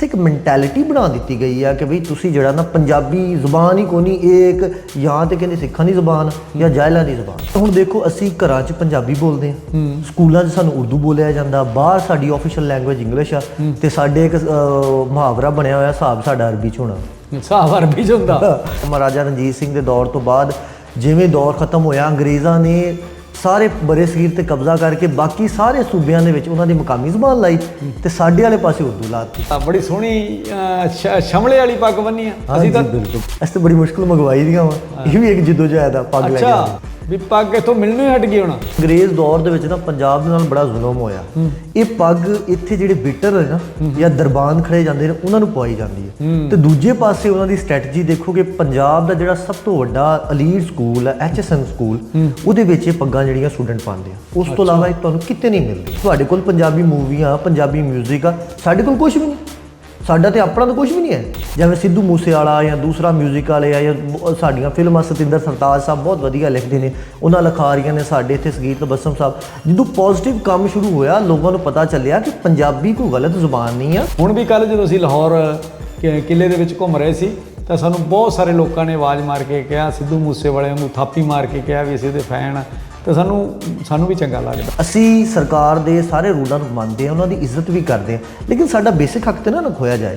ਇੱਥੇ ਇੱਕ ਮੈਂਟੈਲਿਟੀ ਬਣਾ ਦਿੱਤੀ ਗਈ ਆ ਕਿ ਬਈ ਤੁਸੀਂ ਜਿਹੜਾ ਨਾ ਪੰਜਾਬੀ ਜ਼ੁਬਾਨ ਹੀ ਕੋਨੀ ਇਹ ਇੱਕ ਜਾਂ ਤੇ ਕਹਿੰਦੇ ਸਿੱਖਾਂ ਦੀ ਜ਼ੁਬਾਨ ਜਾਂ ਜਾਹਿਲਾਂ ਦੀ ਜ਼ੁਬਾਨ। ਹੁਣ ਦੇਖੋ ਅਸੀਂ ਘਰਾਂ 'ਚ ਪੰਜਾਬੀ ਬੋਲਦੇ ਹਾਂ। ਸਕੂਲਾਂ 'ਚ ਸਾਨੂੰ ਉਰਦੂ ਬੋਲਿਆ ਜਾਂਦਾ ਬਾਹਰ ਸਾਡੀ ਆਫੀਸ਼ੀਅਲ ਲੈਂਗੁਏਜ ਇੰਗਲਿਸ਼ ਆ। ਤੇ ਸਾਡੇ ਇੱਕ ਮੁਹਾਵਰਾ ਬਣਿਆ ਹੋਇਆ ਹਿਸਾਬ ਸਾਡਾ ਅਰਬੀ 'ਚ ਹੋਣਾ। ਹਿਸਾਬ ਅਰਬੀ ਚ ਹੁੰਦਾ। ਮਹਾਰਾਜਾ ਰਣਜੀਤ ਸਿੰਘ ਦੇ ਦੌਰ ਤੋਂ ਬਾਅਦ ਜਿਵੇਂ ਦੌਰ ਖਤਮ ਹੋਇਆ ਅੰਗਰੇਜ਼ਾਂ ਨੇ ਸਾਰੇ ਬਰੇ ਸਗੀਰ ਤੇ ਕਬਜ਼ਾ ਕਰਕੇ ਬਾਕੀ ਸਾਰੇ ਸੂਬਿਆਂ ਦੇ ਵਿੱਚ ਉਹਨਾਂ ਦੀ ਮਕਾਮੀ ਜ਼ਬਾਨ ਲਾਈ ਤੇ ਸਾਡੇ ਵਾਲੇ ਪਾਸੇ ਉਰਦੂ ਲਾਤੀ ਤਾਂ ਬੜੀ ਸੋਹਣੀ ਸ਼ਮਲੇ ਵਾਲੀ ਪੱਗ ਬੰਨੀ ਆ। ਅਸੀਂ ਤਾਂ ਬਿਲਕੁਲ। ਅਸੀਂ ਤਾਂ ਬੜੀ ਮੁਸ਼ਕਲ ਮੰਗਵਾਈ ਦੀਆਂ ਵਾ। ਇਹ ਵੀ ਇੱਕ ਜਿੱਦੋ ਜਹਿਦ ਆ ਪੱਗ ਲੈ ਕੇ ਵੀ ਪੱਗ ਇਥੋਂ ਮਿਲਣੋਂ ਹੀ ਹਟ ਗਈ ਹੁਣ। ਅੰਗਰੇਜ਼ ਦੌਰ ਦੇ ਵਿੱਚ ਨਾ ਪੰਜਾਬ ਦੇ ਨਾਲ ਬੜਾ ਜ਼ੁਲਮ ਹੋਇਆ। ਇਹ ਪੱਗ ਇੱਥੇ ਜਿਹੜੇ ਬਿਟਰ ਹੈ ਨਾ ਜਾਂ ਦਰਬਾਨ ਖੜੇ ਜਾਂਦੇ ਨੇ ਉਹਨਾਂ ਨੂੰ ਪਵਾਈ ਜਾਂਦੀ ਹੈ। ਤੇ ਦੂਜੇ ਪਾਸੇ ਉਹਨਾਂ ਦੀ ਸਟ੍ਰੈਟਜੀ ਦੇਖੋ ਕਿ ਪੰਜਾਬ ਦਾ ਜਿਹੜਾ ਸਭ ਤੋਂ ਵੱਡਾ ਅਲੀਡ ਸਕੂਲ ਹੈ ਐਚਐਸਐਨ ਸਕੂਲ ਉਹਦੇ ਵਿੱਚ ਇਹ ਪੱਗਾਂ ਜਿਹੜੀਆਂ ਸਟੂਡੈਂਟ ਪਾਉਂਦੇ ਆ। ਉਸ ਤੋਂ ਇਲਾਵਾ ਇਹ ਤੁਹਾਨੂੰ ਕਿਤੇ ਨਹੀਂ ਮਿਲਦੀ। ਤੁਹਾਡੇ ਕੋਲ ਪੰਜਾਬੀ ਮੂਵੀਆਂ ਪੰਜਾਬੀ 뮤직 ਆ ਸਾਡੇ ਕੋਲ ਕੁਝ ਵੀ ਨਹੀਂ। ਸਾਡਾ ਤੇ ਆਪਣਾ ਤਾਂ ਕੁਝ ਵੀ ਨਹੀਂ ਹੈ। ਜਿਵੇਂ ਸਿੱਧੂ ਮੂਸੇ ਵਾਲਾ ਜਾਂ ਦੂਸਰਾ 뮤직 ਵਾਲੇ ਆ ਜਾਂ ਸਾਡੀਆਂ ਫਿਲਮਾਂ ਸਤਿੰਦਰ ਸਰਤਾਜ ਸਾਹਿਬ ਬਹੁਤ ਵਧੀਆ ਲਿਖਦੇ ਨੇ। ਉਹਨਾਂ ਲਖਾਰੀਆਂ ਨੇ ਸਾਡੇ ਇੱਥੇ ਸੰਗੀਤ ਬਸਮ ਸਾਹਿਬ। ਜਦੋਂ ਪੋਜ਼ਿਟਿਵ ਕੰਮ ਸ਼ੁਰੂ ਹੋਇਆ, ਲੋਕਾਂ ਨੂੰ ਪਤਾ ਚੱਲਿਆ ਕਿ ਪੰਜਾਬੀ ਕੋਈ ਗਲਤ ਜ਼ੁਬਾਨ ਨਹੀਂ ਆ। ਹੁਣ ਵੀ ਕੱਲ ਜਦੋਂ ਅਸੀਂ ਲਾਹੌਰ, ਕਿ- ਕਿਲੇ ਦੇ ਵਿੱਚ ਘੁੰਮ ਰਹੇ ਸੀ, ਤਾਂ ਸਾਨੂੰ ਬਹੁਤ ਸਾਰੇ ਲੋਕਾਂ ਨੇ ਆਵਾਜ਼ ਮਾਰ ਕੇ ਕਿਹਾ, ਸਿੱਧੂ ਮੂਸੇ ਵਾਲੇ ਨੂੰ ਥਾਪੀ ਮਾਰ ਕੇ ਕਿਹਾ ਵੀ ਅਸੀਂ ਦੇ ਫੈਨ ਆ। ਤਾਂ ਸਾਨੂੰ ਸਾਨੂੰ ਵੀ ਚੰਗਾ ਲੱਗਦਾ। ਅਸੀਂ ਸਰਕਾਰ ਦੇ ਸਾਰੇ ਰੂਲਾਂ ਨੂੰ ਮੰਨਦੇ ਆ ਉਹਨਾਂ ਦੀ ਇੱਜ਼ਤ ਵੀ ਕਰਦੇ ਆ ਲੇਕਿਨ ਸਾਡਾ ਬੇਸਿਕ ਹੱਕ ਤੇ ਨਾ ਨਾ ਖੋਇਆ ਜਾਏ।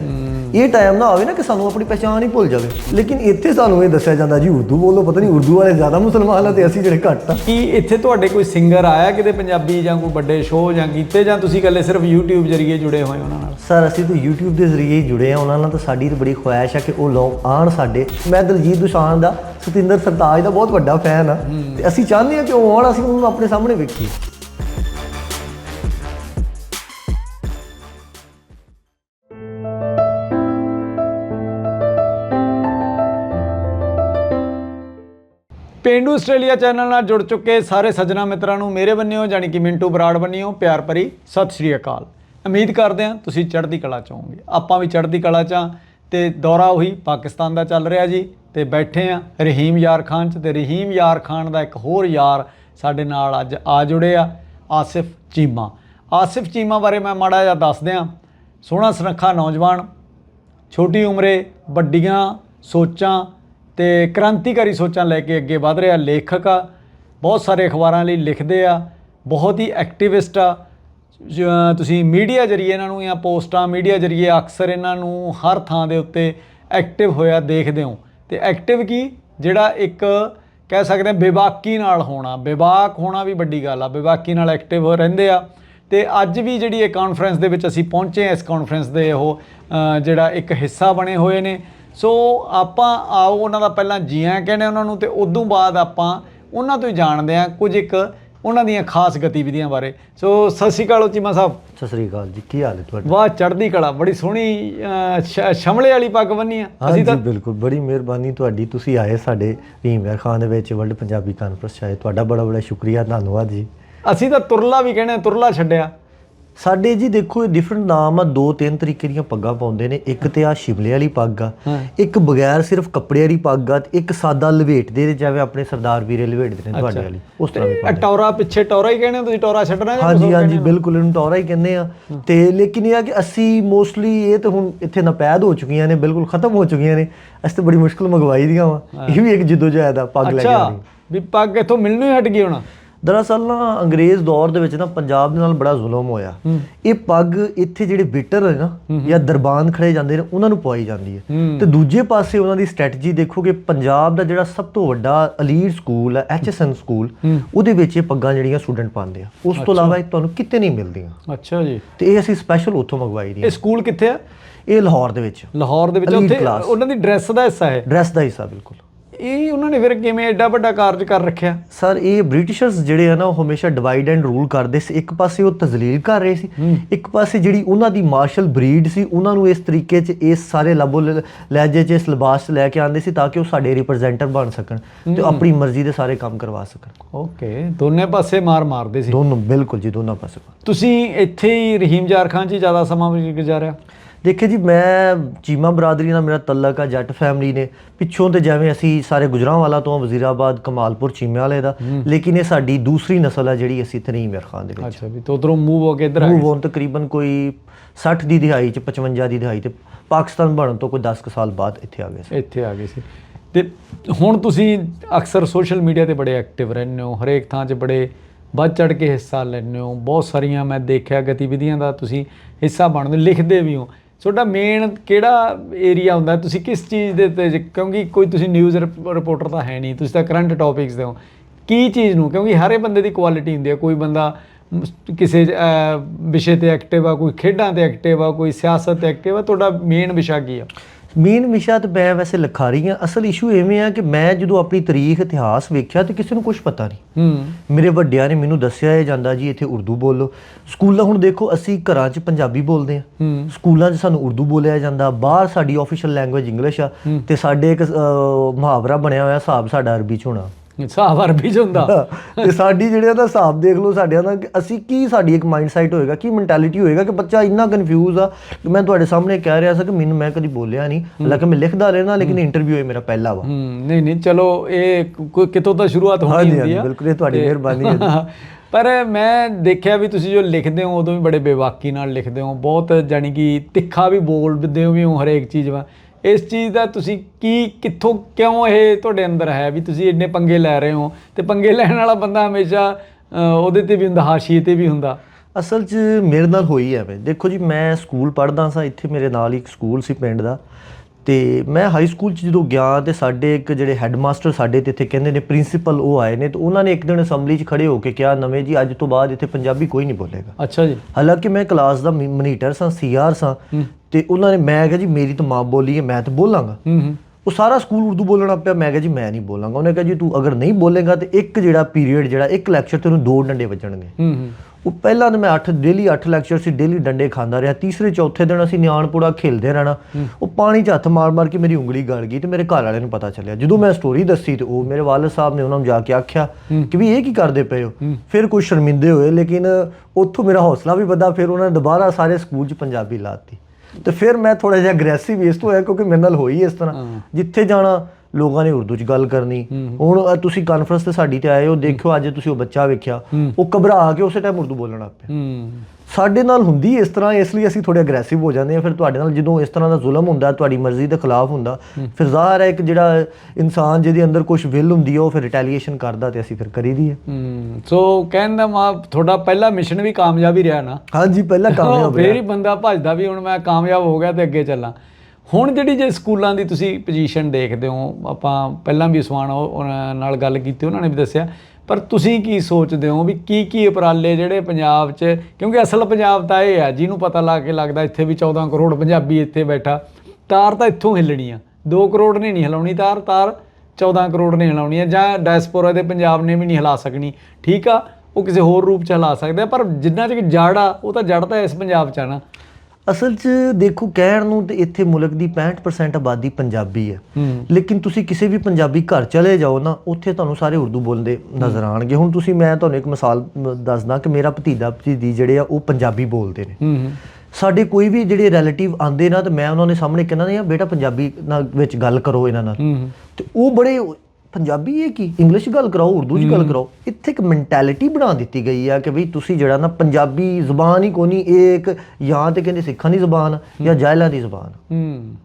ਇਹ ਟਾਈਮ ਨਾ ਆਵੇ ਨਾ ਕਿ ਸਾਨੂੰ ਆਪਣੀ ਪਛਾਣ ਹੀ ਭੁੱਲ ਜਾਵੇ। ਲੇਕਿਨ ਇੱਥੇ ਸਾਨੂੰ ਇਹ ਦੱਸਿਆ ਜਾਂਦਾ ਜੀ ਉਰਦੂ ਬੋਲੋ ਪਤਾ ਨਹੀਂ ਉਰਦੂ ਵਾਲੇ ਜ਼ਿਆਦਾ ਮੁਸਲਮਾਨ ਆ ਤੇ ਅਸੀਂ ਜਿਹੜੇ ਘੱਟ ਆ। ਕੀ ਇੱਥੇ ਤੁਹਾਡੇ ਕੋਈ ਸਿੰਗਰ ਆਇਆ ਕਿਤੇ ਪੰਜਾਬੀ ਜਾਂ ਕੋਈ ਵੱਡੇ ਸ਼ੋਅ ਜਾਂ ਕੀਤੇ ਜਾਂ ਤੁਸੀਂ ਇਕੱਲੇ ਸਿਰਫ YouTube ਜਰੀਏ ਜੁੜੇ ਹੋਏ ਉਹਨਾਂ ਨਾਲ? ਸਰ ਅਸੀਂ ਤਾਂ YouTube ਦੇ ਜ਼ਰੀਏ ਹੀ ਜੁੜੇ ਆ ਉਹਨਾਂ ਨਾਲ ਤਾਂ ਸਾਡੀ ਤਾਂ ਬੜੀ ਖੁਆਇਸ਼ ਆ ਕਿ ਉਹ ਲੋਕ ਆਣ ਸਾਡੇ। ਮੈਂ ਦਲਜੀਤ ਦੋਸਾਂਝ ਦਾ ਸਤਿੰਦਰ ਸਰਤਾਜ ਦਾ ਬਹੁਤ ਵੱਡਾ ਫੈਨ ਆ। ਤੇ ਅਸੀਂ ਚਾਹੁੰਦੇ ਆ ਕਿ ਉਹ ਆਉਣ ਅਸੀਂ ਉਹਨਾਂ ਆਪਣੇ ਸਾਹਮਣੇ ਵੇਖੀਏ। ਪੇਂਡੂ ਆਸਟ੍ਰੇਲੀਆ ਚੈਨਲ ਨਾਲ ਜੁੜ ਚੁੱਕੇ ਸਾਰੇ ਸੱਜਣਾ ਮਿੱਤਰਾਂ ਨੂੰ ਮੇਰੇ ਬੰਨਿਓ ਜਾਨੀ ਕਿ ਮਿੰਟੂ ਬਰਾੜ ਬੰਨਿਓ ਪਿਆਰ ਭਰੀ ਸਤਿ ਸ਼੍ਰੀ ਅਕਾਲ। ਉਮੀਦ ਕਰਦੇ ਹਾਂ ਤੁਸੀਂ ਚੜ੍ਹਦੀ ਕਲਾ ਚ ਹੋਵੋਗੇ। ਆਪਾਂ ਵੀ ਚੜ੍ਹਦੀ ਕਲਾ ਚ ਹਾਂ। ਤੇ ਦੌਰਾ ਉਹੀ ਪਾਕਿਸਤਾਨ ਦਾ ਚੱਲ ਰਿਹਾ ਜੀ ਤੇ ਬੈਠੇ ਆ ਰਹੀਮ ਯਾਰ ਖਾਨ ਚ ਤੇ ਰਹੀਮ ਯਾਰ ਖਾਨ ਦਾ ਇੱਕ ਹੋਰ ਯਾਰ ਸਾਡੇ ਨਾਲ ਅੱਜ ਆ ਜੁੜੇ ਆ, ਆਸਿਫ ਚੀਮਾ। ਆਸਿਫ ਚੀਮਾ ਬਾਰੇ ਮੈਂ ਮਾੜਾ ਜਿਹਾ ਦੱਸ ਦਿਆਂ। ਸੋਹਣਾ ਸੁਨੱਖਾ ਨੌਜਵਾਨ, ਛੋਟੀ ਉਮਰੇ ਵੱਡੀਆਂ ਸੋਚਾਂ ਤੇ ਕ੍ਰਾਂਤੀਕਾਰੀ ਸੋਚਾਂ ਲੈ ਕੇ ਅੱਗੇ ਵਧ ਰਿਹਾ ਲੇਖਕ ਆ। ਬਹੁਤ ਸਾਰੇ ਅਖਬਾਰਾਂ ਲਈ ਲਿਖਦੇ ਆ, ਬਹੁਤ ਹੀ ਐਕਟਿਵਿਸਟ ਆ। ਤੁਸੀਂ ਮੀਡੀਆ ਜਰੀਏ ਇਹਨਾਂ ਨੂੰ ਜਾਂ ਪੋਸਟਾਂ ਮੀਡੀਆ ਜਰੀਏ ਅਕਸਰ ਇਹਨਾਂ ਨੂੰ ਹਰ ਥਾਂ ਦੇ ਉੱਤੇ ਐਕਟਿਵ ਹੋਇਆ ਦੇਖਦੇ ਹੋ। ਤੇ ਐਕਟਿਵ ਕੀ? ਜਿਹੜਾ ਇੱਕ ਕਹਿ ਸਕਦੇ ਹਾਂ ਬੇਬਾਕੀ ਨਾਲ ਹੋਣਾ। ਬੇਬਾਕ ਹੋਣਾ ਵੀ ਵੱਡੀ ਗੱਲ ਆ, ਬੇਬਾਕੀ ਨਾਲ ਐਕਟਿਵ ਰਹਿੰਦੇ ਆ। ਤੇ ਅੱਜ ਵੀ ਜਿਹੜੀ ਇਹ ਕਾਨਫਰੰਸ ਦੇ ਵਿੱਚ ਅਸੀਂ ਪਹੁੰਚੇ ਇਸ ਕਾਨਫਰੰਸ ਦੇ ਉਹ ਜਿਹੜਾ ਇੱਕ ਹਿੱਸਾ ਬਣੇ ਹੋਏ ਨੇ। ਸੋ ਆਪਾਂ ਆਓ, ਉਹਨਾਂ ਦਾ ਪਹਿਲਾਂ ਜੀਆਂ ਕਹਿੰਦੇ ਉਹਨਾਂ ਨੂੰ ਤੇ ਉਦੋਂ ਬਾਅਦ ਆਪਾਂ ਉਹਨਾਂ ਤੋਂ ਹੀ ਜਾਣਦੇ ਹਾਂ। ਕੁਝ ਇੱਕ ਉਹਨਾਂ ਦੀਆਂ ਖਾਸ ਗਤੀਵਿਧੀਆਂ ਬਾਰੇ। ਸੋ ਸਤਿ ਸ਼੍ਰੀ ਅਕਾਲ ਚੀਮਾ ਸਾਹਿਬ। ਸਤਿ ਸ੍ਰੀ ਅਕਾਲ ਜੀ ਕੀ ਹਾਲ ਹੈ ਤੁਹਾਡਾ? ਵਾਹ ਚੜ੍ਹਦੀ ਕਲਾ ਬੜੀ ਸੋਹਣੀ ਸ਼- ਸ਼ਮਲੇ ਵਾਲੀ ਪੱਗ ਬੰਨੀ ਆ। ਹਾਂਜੀ ਅਸੀਂ ਤਾਂ ਬਿਲਕੁਲ ਬੜੀ ਮਿਹਰਬਾਨੀ ਤੁਹਾਡੀ। ਤੁਸੀਂ ਆਏ ਸਾਡੇ ਭੀਮਗਰ ਖਾਨ ਦੇ ਵਿੱਚ ਵਰਲਡ ਪੰਜਾਬੀ ਕਾਨਫਰੰਸ 'ਚ ਆਏ। ਤੁਹਾਡਾ ਬੜਾ ਬੜਾ ਸ਼ੁਕਰੀਆ ਧੰਨਵਾਦ ਜੀ। ਅਸੀਂ ਤਾਂ ਤੁਰਲਾ ਵੀ ਕਹਿੰਦੇ ਤੁਰਲਾ ਛੱਡਿਆ। ਸਾਡੇ ਜੀ ਦੇਖੋ ਇਹ ਡਿਫਰੈਂਟ ਨਾਮ ਆ ਦੋ ਤਿੰਨ ਤਰੀਕੇ ਦੀਆਂ ਪੱਗਾਂ ਪਾਉਂਦੇ ਨੇ। ਇੱਕ ਤੇ ਆ ਸ਼ਿਮਲੇ ਵਾਲੀ ਪੱਗ ਆ। ਇੱਕ ਬਗੈਰ ਸਿਰਫ ਕੱਪੜੇ ਵਾਲੀ ਪੱਗ ਆ ਤੇ ਇੱਕ ਸਾਦਾ ਲਵੇਟਦੇ ਨੇ ਜਿਵੇਂ ਆਪਣੇ ਸਰਦਾਰ ਵੀਰੇ ਲਵੇਟਦੇ ਨੇ ਤੁਹਾਡੇ ਵਾਲੀ ਉਸ ਤਰ੍ਹਾਂ ਦੀ ਇਹ ਟੌਰਾ ਪਿੱਛੇ ਟੌਰਾ ਹੀ ਕਹਿੰਦੇ ਤੁਸੀਂ ਟੌਰਾ ਛੱਡਣਾ ਜਾਂ ਹਾਂਜੀ ਹਾਂਜੀ? ਬਿਲਕੁਲ ਇਹਨੂੰ ਟੌਰਾ ਹੀ ਕਹਿੰਦੇ ਆ। ਤੇ ਲੇਕਿਨ ਇਹ ਆ ਕਿ ਅਸੀਂ ਮੋਸਟਲੀ ਇਹ ਤਾਂ ਹੁਣ ਇੱਥੇ ਨਪੈਦ ਹੋ ਚੁੱਕੀਆਂ ਨੇ ਬਿਲਕੁਲ ਖਤਮ ਹੋ ਚੁੱਕੀਆਂ ਨੇ। ਅਸੀਂ ਤਾਂ ਬੜੀ ਮੁਸ਼ਕਲ ਮੰਗਵਾਈ ਦੀਆਂ ਵਾ। ਇਹ ਵੀ ਇੱਕ ਜਿੱਦੋ ਜਹਿਦ ਆ ਪੱਗ ਲੈ ਕੇ ਅੱਛਾ ਆਉਣੀ ਵੀ ਪੱਗ ਇਥੋਂ ਮਿਲਣੋਂ ਹੀ ਹਟ ਗਈ ਹੁਣ। ਦਰਅਸਲ ਨਾ ਅੰਗਰੇਜ਼ ਦੌਰ ਦੇ ਵਿੱਚ ਨਾ ਪੰਜਾਬ ਦੇ ਨਾਲ ਬੜਾ ਜ਼ੁਲਮ ਹੋਇਆ। ਇਹ ਪੱਗ ਇੱਥੇ ਜਿਹੜੇ ਬਿਟਰ ਹੈ ਨਾ ਜਾਂ ਦਰਬਾਨ ਖੜੇ ਜਾਂਦੇ ਨੇ ਉਹਨਾਂ ਨੂੰ ਪਵਾਈ ਜਾਂਦੀ ਹੈ। ਤੇ ਦੂਜੇ ਪਾਸੇ ਉਹਨਾਂ ਦੀ ਸਟ੍ਰੈਟਜੀ ਦੇਖੋ ਕਿ ਪੰਜਾਬ ਦਾ ਜਿਹੜਾ ਸਭ ਤੋਂ ਵੱਡਾ ਅਲੀਡ ਸਕੂਲ ਹੈ ਐਚਐਸਐਨ ਸਕੂਲ ਉਹਦੇ ਵਿੱਚ ਇਹ ਪੱਗਾਂ ਜਿਹੜੀਆਂ ਸਟੂਡੈਂਟ ਪਾਉਂਦੇ ਆ। ਉਸ ਤੋਂ ਇਲਾਵਾ ਇਹ ਤੁਹਾਨੂੰ ਕਿਤੇ ਨਹੀਂ ਮਿਲਦੀਆਂ। ਅੱਛਾ ਜੀ। ਤੇ ਇਹ ਅਸੀਂ ਸਪੈਸ਼ਲ ਉੱਥੋਂ ਮੰਗਵਾਈ ਦੀ ਇਹ ਸਕੂਲ ਕਿੱਥੇ ਆ? ਇਹ ਲਾਹੌਰ ਦੇ ਵਿੱਚ। ਲਾਹੌਰ ਦੇ ਵਿੱਚ ਉੱਥੇ। ਉਹਨਾਂ ਦੀ ਡਰੈਸ ਦਾ ਹਿੱਸਾ ਹੈ। ਡਰੈਸ ਦਾ ਹਿੱਸਾ ਬਿਲਕੁਲ। ਇਹ ਉਹਨਾਂ ਨੇ ਫਿਰ ਕਿਵੇਂ ਐਡਾ ਵੱਡਾ ਕਾਰਜ ਕਰ ਰੱਖਿਆ? ਸਰ ਇਹ ਬ੍ਰਿਟਿਸ਼ਰਸ ਜਿਹੜੇ ਆ ਨਾ ਉਹ ਹਮੇਸ਼ਾ ਡਿਵਾਈਡ ਐਂਡ ਰੂਲ ਕਰਦੇ ਸੀ। ਇੱਕ ਪਾਸੇ ਉਹ ਤਜ਼ਲੀਲ ਕਰ ਰਹੇ ਸੀ। ਇੱਕ ਪਾਸੇ ਜਿਹੜੀ ਉਹਨਾਂ ਦੀ ਮਾਰਸ਼ਲ ਬਰੀਡ ਸੀ ਉਹਨਾਂ ਨੂੰ ਇਸ ਤਰੀਕੇ 'ਚ ਇਸ ਸਾਰੇ ਲਬੋ ਲਹਿਜੇ 'ਚ ਇਸ ਲਿਬਾਸ 'ਚ ਲੈ ਕੇ ਆਉਂਦੇ ਸੀ ਤਾਂ ਕਿ ਉਹ ਸਾਡੇ ਰਿਪਰੈਜ਼ੈਂਟਰ ਬਣ ਸਕਣ ਤੇ ਆਪਣੀ ਮਰਜ਼ੀ ਦੇ ਸਾਰੇ ਕੰਮ ਕਰਵਾ ਸਕਣ। ਓਕੇ। ਦੋਨੇ ਪਾਸੇ ਮਾਰ ਮਾਰਦੇ ਸੀ। ਦੋਨੋਂ ਬਿਲਕੁਲ ਜੀ ਦੋਨਾਂ ਪਾਸੇ। ਤੁਸੀਂ ਇੱਥੇ ਹੀ ਰਹੀਮ ਜਾਰ ਖਾਨ ਜੀ ਜ਼ਿਆਦਾ ਸਮਾਂ ਵੀ ਗੁਜ਼ਾਰਿਆ? ਦੇਖੇ ਜੀ ਮੈਂ ਚੀਮਾ ਬਰਾਦਰੀ ਨਾਲ ਮੇਰਾ ਤਲਕ ਆ ਜੱਟ ਫੈਮਿਲੀ ਨੇ। ਪਿੱਛੋਂ ਤੇ ਜਿਵੇਂ ਅਸੀਂ ਸਾਰੇ ਗੁਜਰਾਂਵਾਲਾ ਤੋਂ ਵਜ਼ੀਰਾਬਾਦ ਕਮਾਲਪੁਰ ਚੀਮੇ ਵਾਲੇ ਦਾ ਲੇਕਿਨ ਇਹ ਸਾਡੀ ਦੂਸਰੀ ਨਸਲ ਆ ਜਿਹੜੀ ਅਸੀਂ ਤਨੀਮ ਮਿਰ ਖਾਨ ਦੇ ਵਿੱਚ। ਅੱਛਾ ਵੀ ਤੋਂ ਉਧਰੋਂ ਮੂਵ ਹੋ ਕੇ ਇੱਧਰ ਆ ਗਏ ਮੂਵ ਔਨ ਤਕਰੀਬਨ ਕੋਈ 60 ਦੀ ਦਿਹਾਈ ਚ 55 ਦੀ ਦਿਹਾਈ ਤੇ ਪਾਕਿਸਤਾਨ ਬਣਨ ਤੋਂ ਕੋਈ 10 ਕੁ ਸਾਲ ਬਾਅਦ ਇੱਥੇ ਆ ਗਏ ਸੀ। ਇੱਥੇ ਆ ਗਏ ਸੀ। ਤੇ ਹੁਣ ਤੁਸੀਂ ਅਕਸਰ ਸੋਸ਼ਲ ਮੀਡੀਆ ਤੇ ਬੜੇ ਐਕਟਿਵ ਰਹਿੰਦੇ ਹੋ ਹਰੇਕ ਥਾਂ 'ਚ ਬੜੇ ਵੱਧ ਚੜ ਕੇ ਹਿੱਸਾ ਲੈਂਦੇ ਹੋ। ਬਹੁਤ ਸਾਰੀਆਂ ਮੈਂ ਦੇਖਿਆ ਗਤੀਵਿਧੀਆਂ ਦਾ ਤੁਸੀਂ ਹਿੱਸਾ ਬਣਦੇ ਲਿਖਦੇ ਵੀ ਹੋ। ਤੁਹਾਡਾ ਮੇਨ ਕਿਹੜਾ ਏਰੀਆ ਹੁੰਦਾ? ਤੁਸੀਂ ਕਿਸ ਚੀਜ਼ ਦੇ ਤੇ ਕਿਉਂਕਿ ਕੋਈ ਤੁਸੀਂ ਨਿਊਜ਼ ਰਿਪੋਰਟਰ ਤਾਂ ਹੈ ਨਹੀਂ, ਤੁਸੀਂ ਤਾਂ ਕਰੰਟ ਟੌਪਿਕਸ ਦੇ ਹੋ। ਕੀ ਚੀਜ਼ ਨੂੰ? ਕਿਉਂਕਿ ਹਰੇ ਬੰਦੇ ਦੀ ਕੁਆਲਿਟੀ ਹੁੰਦੀ ਹੈ। ਕੋਈ ਬੰਦਾ ਕਿਸੇ ਵਿਸ਼ੇ ਤੇ ਐਕਟਿਵ ਆ, ਕੋਈ ਖੇਡਾਂ ਤੇ ਐਕਟਿਵ ਆ, ਕੋਈ ਸਿਆਸਤ ਤੇ ਐਕਟਿਵ ਆ, ਤੁਹਾਡਾ ਮੇਨ ਵਿਸ਼ਾ ਕੀ ਆ? ਮੇਨ ਵਿਸ਼ਾ ਤੇ ਮੈਂ ਵੈਸੇ ਲਿਖਾਰੀ ਆ ਅਸਲ ਇਸ਼ੂ ਐਵੇਂ ਆ ਕਿ ਮੈਂ ਜਦੋਂ ਆਪਣੀ ਤਾਰੀਖ ਇਤਿਹਾਸ ਵੇਖਿਆ ਤੇ ਕਿਸੇ ਨੂੰ ਕੁਝ ਪਤਾ ਨਹੀਂ। ਹੂੰ। ਮੇਰੇ ਵੱਡਿਆਂ ਨੇ ਮੈਨੂੰ ਦੱਸਿਆ ਇਹ ਜਾਂਦਾ ਜੀ ਇੱਥੇ ਉਰਦੂ ਬੋਲੋ। ਸਕੂਲਾਂ ਹੁਣ ਦੇਖੋ ਅਸੀਂ ਘਰਾਂ 'ਚ ਪੰਜਾਬੀ ਬੋਲਦੇ ਆ ਹੂੰ। ਸਕੂਲਾਂ 'ਚ ਸਾਨੂੰ ਉਰਦੂ ਬੋਲਿਆ ਜਾਂਦਾ। ਬਾਹਰ ਸਾਡੀ ਆਫੀਸ਼ੀਅਲ ਲੈਂਗੁਏਜ ਇੰਗਲਿਸ਼ ਆ ਤੇ ਸਾਡੇ ਇੱਕ ਮੁਹਾਵਰਾ ਬਣਿਆ ਹੋਇਆ ਹਿਸਾਬ ਸਾਡਾ ਅਰਬੀ 'ਚ ਹੋਣਾ। ਹਿਸਾਬ ਅਰਬੀ ਚ ਹੁੰਦਾ ਤੇ ਸਾਡੀ ਜਿਹੜੇ ਦਾ ਹਿਸਾਬ ਦੇਖ ਲਓ ਸਾਡਿਆਂ ਦਾ ਕਿ ਅਸੀਂ ਕੀ ਸਾਡੀ ਇੱਕ ਮਾਈਂਡ ਸੈਟ ਹੋਏਗਾ ਕੀ ਮੈਂਟੈਲਿਟੀ ਹੋਏਗਾ ਕਿ ਬੱਚਾ ਇੰਨਾ ਕਨਫਿਊਜ਼ ਆ ਕਿ ਮੈਂ ਤੁਹਾਡੇ ਸਾਹਮਣੇ ਕਹਿ ਰਿਹਾ ਸੀ ਕਿ ਮੈਨੂੰ ਮੈਂ ਕਦੀ ਬੋਲਿਆ ਨਹੀਂ। ਹਾਲਾਂਕਿ ਮੈਂ ਲਿਖਦਾ ਰਹਿਣਾ ਲੇਕਿਨ ਇੰਟਰਵਿਊ ਇਹ ਮੇਰਾ ਪਹਿਲਾ ਵਾ। ਹੂੰ ਨਹੀਂ ਨਹੀਂ ਚਲੋ ਇਹ ਕੋਈ ਕਿਤੋਂ ਤਾਂ ਸ਼ੁਰੂਆਤ ਹੋਣੀ ਹੁੰਦੀ ਆ। ਬਿਲਕੁਲ, ਇਹ ਤੁਹਾਡੀ ਮਿਹਰਬਾਨੀ ਹੈ ਪਰ ਮੈਂ ਦੇਖਿਆ ਵੀ ਤੁਸੀਂ ਜੋ ਲਿਖਦੇ ਹੋ ਉਦੋਂ ਵੀ ਬੜੇ ਬੇਵਾਕੀ ਨਾਲ ਲਿਖਦੇ ਹੋ। ਬਹੁਤ ਜਾਨੀ ਕਿ ਤਿੱਖਾ ਵੀ ਬੋਲਦੇ ਹੋ ਵੀ ਹੋ ਹਰੇਕ ਚੀਜ਼ ਵਾ। ਇਸ ਚੀਜ਼ ਦਾ ਤੁਸੀਂ ਕੀ ਕਿੱਥੋਂ ਕਿਉਂ ਇਹ ਤੁਹਾਡੇ ਅੰਦਰ ਹੈ ਵੀ ਤੁਸੀਂ ਇੰਨੇ ਪੰਗੇ ਲੈ ਰਹੇ ਹੋ? ਤੇ ਪੰਗੇ ਲੈਣ ਵਾਲਾ ਬੰਦਾ ਹਮੇਸ਼ਾ ਉਹਦੇ ਤੇ ਵੀ ਹੁੰਦਾ ਹਾਸ਼ੀਏ ਤੇ ਵੀ ਹੁੰਦਾ। ਅਸਲ 'ਚ ਮੇਰੇ ਨਾਲ ਹੋਈ ਐਵੇਂ। ਦੇਖੋ ਜੀ ਮੈਂ ਸਕੂਲ ਪੜ੍ਹਦਾ ਸਾਂ ਇੱਥੇ ਮੇਰੇ ਨਾਲ ਹੀ ਇੱਕ ਸਕੂਲ ਸੀ ਪਿੰਡ ਦਾ। ਤੇ ਮੈਂ ਹਾਈ ਸਕੂਲ 'ਚ ਜਦੋਂ ਗਿਆ ਤੇ ਸਾਡੇ ਇੱਕ ਜਿਹੜੇ ਹੈੱਡਮਾਸਟਰ ਸਾਡੇ ਤੇ ਇੱਥੇ ਕਹਿੰਦੇ ਨੇ ਪ੍ਰਿੰਸੀਪਲ ਉਹ ਆਏ ਨੇ ਤੇ ਉਹਨਾਂ ਨੇ ਇੱਕ ਦਿਨ ਅਸੈਂਬਲੀ 'ਚ ਖੜੇ ਹੋ ਕੇ ਕਿਹਾ ਨਵੇਂ ਜੀ ਅੱਜ ਤੋਂ ਬਾਅਦ ਇੱਥੇ ਪੰਜਾਬੀ ਕੋਈ ਨਹੀਂ ਬੋਲੇਗਾ। ਅੱਛਾ ਜੀ। ਹਾਲਾਂਕਿ ਮੈਂ ਕਲਾਸ ਦਾ ਮਨੀਟਰ ਸਾਂ ਸੀਆਰ ਸਾਂ ਤੇ ਉਹਨਾਂ ਨੇ ਮੈਂ ਕਿਹਾ ਜੀ ਮੇਰੀ ਤਾਂ ਮਾਂ ਬੋਲੀ ਹੈ ਮੈਂ ਤਾਂ ਬੋਲਾਂਗਾ। ਹੂੰ ਹੂੰ। ਉਹ ਸਾਰਾ ਸਕੂਲ ਉਰਦੂ ਬੋਲਣਾ ਪਿਆ ਮੈਂ ਕਿਹਾ ਜੀ ਮੈਂ ਨਹੀਂ ਬੋਲਾਂਗਾ। ਉਹਨੇ ਕਿਹਾ ਜੀ ਤੂੰ ਅਗਰ ਨਹੀਂ ਬੋਲੇਗਾ ਤੇ ਇੱਕ ਜਿਹੜਾ ਪੀਰੀਅਡ ਜਿਹੜਾ ਇੱਕ ਲੈਕਚਰ ਤੈਨੂੰ ਦੋ ਡੰਡੇ ਵੱਜਣਗੇ। ਹੂੰ ਹੂੰ। ਉਹ ਪਹਿਲਾਂ ਤਾਂ ਮੈਂ 8 ਡੇਲੀ 8 ਲੈਕਚਰ ਸੀ ਡੇਲੀ ਡੰਡੇ ਖਾਂਦਾ ਰਿਹਾ। ਤੀਸਰੇ ਚੌਥੇ ਦਿਨ ਅਸੀਂ ਨਿਆਣਪੁੜਾ ਖੇਲਦੇ ਰਹਿਣਾ। ਉਹ ਪਾਣੀ 'ਚ ਹੱਥ ਮਾਰ-ਮਾਰ ਕੇ ਮੇਰੀ ਉਂਗਲੀ ਗਲ ਗਈ ਤੇ ਮੇਰੇ ਘਰ ਵਾਲਿਆਂ ਨੂੰ ਪਤਾ ਚੱਲਿਆ। ਜਦੋਂ ਮੈਂ ਸਟੋਰੀ ਦੱਸੀ ਤੇ ਉਹ ਮੇਰੇ ਵਾਲਦ ਸਾਹਿਬ ਨੇ ਉਹਨਾਂ ਨੂੰ ਜਾ ਕੇ ਆਖਿਆ ਕਿ ਵੀ ਇਹ ਕੀ ਕਰਦੇ ਪਏ ਹੋ? ਫਿਰ ਕੁਝ ਸ਼ਰਮਿੰਦੇ ਹੋਏ ਲੇਕਿਨ ਉੱਥੋਂ ਮੇਰਾ ਹੌਸਲਾ ਵੀ ਵਧਾ ਫਿਰ ਉਹਨਾਂ ਨੇ ਦੁਬਾਰਾ ਸਾਰੇ ਸਕੂਲ 'ਚ ਪੰਜਾਬੀ ਲਾਤੀ ਤੇ ਫਿਰ ਮੈਂ ਥੋੜਾ ਜਿਹਾ ਅਗਰੈਸਿਵ ਇਸ ਤੋਂ ਹੋਇਆ ਕਿਉਂਕਿ ਮੇਰੇ ਨਾਲ ਹੋਈ ਇਸ ਤਰ੍ਹਾਂ। ਜਿੱਥੇ ਜਾਣਾ ਲੋਕਾਂ ਨੇ ਉਰਦੂ 'ਚ ਗੱਲ ਕਰਨੀ। ਹੁਣ ਤੁਸੀਂ ਕਾਨਫਰੰਸ ਤੇ ਸਾਡੀ ਤੇ ਆਏ ਹੋ ਦੇਖਿਓ ਅੱਜ ਤੁਸੀਂ ਉਹ ਬੱਚਾ ਵੇਖਿਆ। ਉਹ ਘਬਰਾ ਕੇ ਉਸੇ ਟਾਈਮ ਉਰਦੂ ਬੋਲਣ ਲੱਗ ਪਿਆ। ਸਾਡੇ ਨਾਲ ਹੁੰਦੀ ਇਸ ਤਰ੍ਹਾਂ ਇਸ ਲਈ ਅਸੀਂ ਥੋੜੇ ਅਗਰੈਸਿਵ ਹੋ ਜਾਂਦੇ ਹਾਂ। ਫਿਰ ਤੁਹਾਡੇ ਨਾਲ ਜਦੋਂ ਇਸ ਤਰ੍ਹਾਂ ਦਾ ਜ਼ੁਲਮ ਹੁੰਦਾ ਤੁਹਾਡੀ ਮਰਜ਼ੀ ਦੇ ਖਿਲਾਫ ਹੁੰਦਾ ਫਿਰ ਜ਼ਾਹਰ ਹੈ ਇੱਕ ਜਿਹੜਾ ਇਨਸਾਨ ਜਿਹਦੇ ਅੰਦਰ ਕੁਝ ਵਿਲ ਹੁੰਦੀ ਹੈ ਉਹ ਫਿਰ ਰਿਟੈਲੀਏਸ਼ਨ ਕਰਦਾ ਤੇ ਅਸੀਂ ਫਿਰ ਕਰੀਦੀ ਹੈ ਹੂੰ ਸੋ ਕਹਿੰਦਾ ਮਾ ਤੁਹਾਡਾ ਪਹਿਲਾ ਮਿਸ਼ਨ ਵੀ ਕਾਮਯਾਬ ਹੀ ਰਿਹਾ ਨਾ। ਹਾਂਜੀ ਪਹਿਲਾਂ ਕਾਮਯਾਬ ਫੇਰ ਹੀ ਬੰਦਾ ਭੱਜਦਾ ਵੀ ਹੁਣ ਮੈਂ ਕਾਮਯਾਬ ਹੋ ਗਿਆ ਤੇ ਅੱਗੇ ਚੱਲਾਂ। ਹੁਣ ਜਿਹੜੀ ਜੇ ਸਕੂਲਾਂ ਦੀ ਤੁਸੀਂ ਪੋਜੀਸ਼ਨ ਦੇਖਦੇ ਹੋ ਆਪਾਂ ਪਹਿਲਾਂ ਵੀ ਉਹਨਾਂ ਨਾਲ ਗੱਲ ਕੀਤੀ ਉਹਨਾਂ ਨੇ ਵੀ ਦੱਸਿਆ ਪਰ ਤੁਸੀਂ ਕੀ ਸੋਚਦੇ ਹੋ ਵੀ ਕੀ ਕੀ ਉਪਰਾਲੇ ਜਿਹੜੇ ਪੰਜਾਬ 'ਚ, ਕਿਉਂਕਿ ਅਸਲ ਪੰਜਾਬ ਤਾਂ ਇਹ ਆ, ਜਿਹਨੂੰ ਪਤਾ ਲਾ ਕੇ ਲੱਗਦਾ ਇੱਥੇ ਵੀ 14 ਕਰੋੜ ਪੰਜਾਬੀ ਇੱਥੇ ਬੈਠਾ, ਤਾਰ ਤਾਂ ਇੱਥੋਂ ਹਿੱਲਣੀ ਆ। 2 ਕਰੋੜ ਨੇ ਨਹੀਂ ਹਿਲਾਉਣੀ ਤਾਰ ਤਾਰ 14 ਕਰੋੜ ਨੇ ਹਿਲਾਉਣੀ ਆ, ਜਾਂ ਡਾਇਸਪੋਰਾ ਦੇ ਪੰਜਾਬ ਨੇ ਵੀ ਨਹੀਂ ਹਿਲਾ ਸਕਣੀ। ਠੀਕ ਆ, ਉਹ ਕਿਸੇ ਹੋਰ ਰੂਪ 'ਚ ਹਿਲਾ ਸਕਦੇ ਆ, ਪਰ ਜਿੰਨਾ ਚਿਰ ਜੜ ਆ, ਉਹ ਤਾਂ ਜੜ ਤਾਂ ਇਸ ਪੰਜਾਬ 'ਚ ਆ ਨਾ। ਅਸਲ 'ਚ ਦੇਖੋ ਕਹਿਣ ਨੂੰ ਤੇ ਇੱਥੇ ਮੁਲਕ ਦੀ 65% ਆਬਾਦੀ ਪੰਜਾਬੀ ਹੈ। ਲੇਕਿਨ ਤੁਸੀਂ ਕਿਸੇ ਵੀ ਪੰਜਾਬੀ ਘਰ ਚਲੇ ਜਾਓ ਨਾ ਉੱਥੇ ਤੁਹਾਨੂੰ ਸਾਰੇ ਉਰਦੂ ਬੋਲਦੇ ਨਜ਼ਰ ਆਣਗੇ ਹੁਣ ਤੁਸੀਂ ਮੈਂ ਤੁਹਾਨੂੰ ਇੱਕ ਮਿਸਾਲ ਦੱਸਦਾ ਕਿ ਮੇਰਾ ਭਤੀਜਾ ਭਤੀਜੀ ਜਿਹੜੇ ਆ ਉਹ ਪੰਜਾਬੀ ਬੋਲਦੇ ਨੇ। ਸਾਡੇ ਕੋਈ ਵੀ ਜਿਹੜੇ ਰਿਲੇਟਿਵ ਆਂਦੇ ਨਾ ਤੇ ਮੈਂ ਉਹਨਾਂ ਦੇ ਸਾਹਮਣੇ ਕਹਿੰਦਾ ਨਹੀਂ ਬੇਟਾ ਪੰਜਾਬੀ ਨਾਲ ਵਿੱਚ ਗੱਲ ਕਰੋ ਇਹਨਾਂ ਨਾਲ। ਤੇ ਉਹ ਬੜੇ ਪੰਜਾਬੀ ਇਹ ਕੀ? ਇੰਗਲਿਸ਼ ਗੱਲ ਕਰਾਓ ਉਰਦੂ ਚ ਗੱਲ ਕਰਾਓ। ਇੱਥੇ ਇੱਕ ਮੈਂਟੈਲਿਟੀ ਬਣਾ ਦਿੱਤੀ ਗਈ ਆ ਕਿ ਵੀ ਤੁਸੀਂ ਜਿਹੜਾ ਨਾ ਪੰਜਾਬੀ ਜ਼ੁਬਾਨ ਹੀ ਕੋਨੀ ਇਹ ਇੱਕ ਜਾਂ ਤੇ ਕਹਿੰਦੇ ਸਿੱਖਾਂ ਦੀ ਜ਼ੁਬਾਨ ਜਾਂ ਜਾਹਿਲਾਂ ਦੀ ਜ਼ੁਬਾਨ। ਹੂੰ।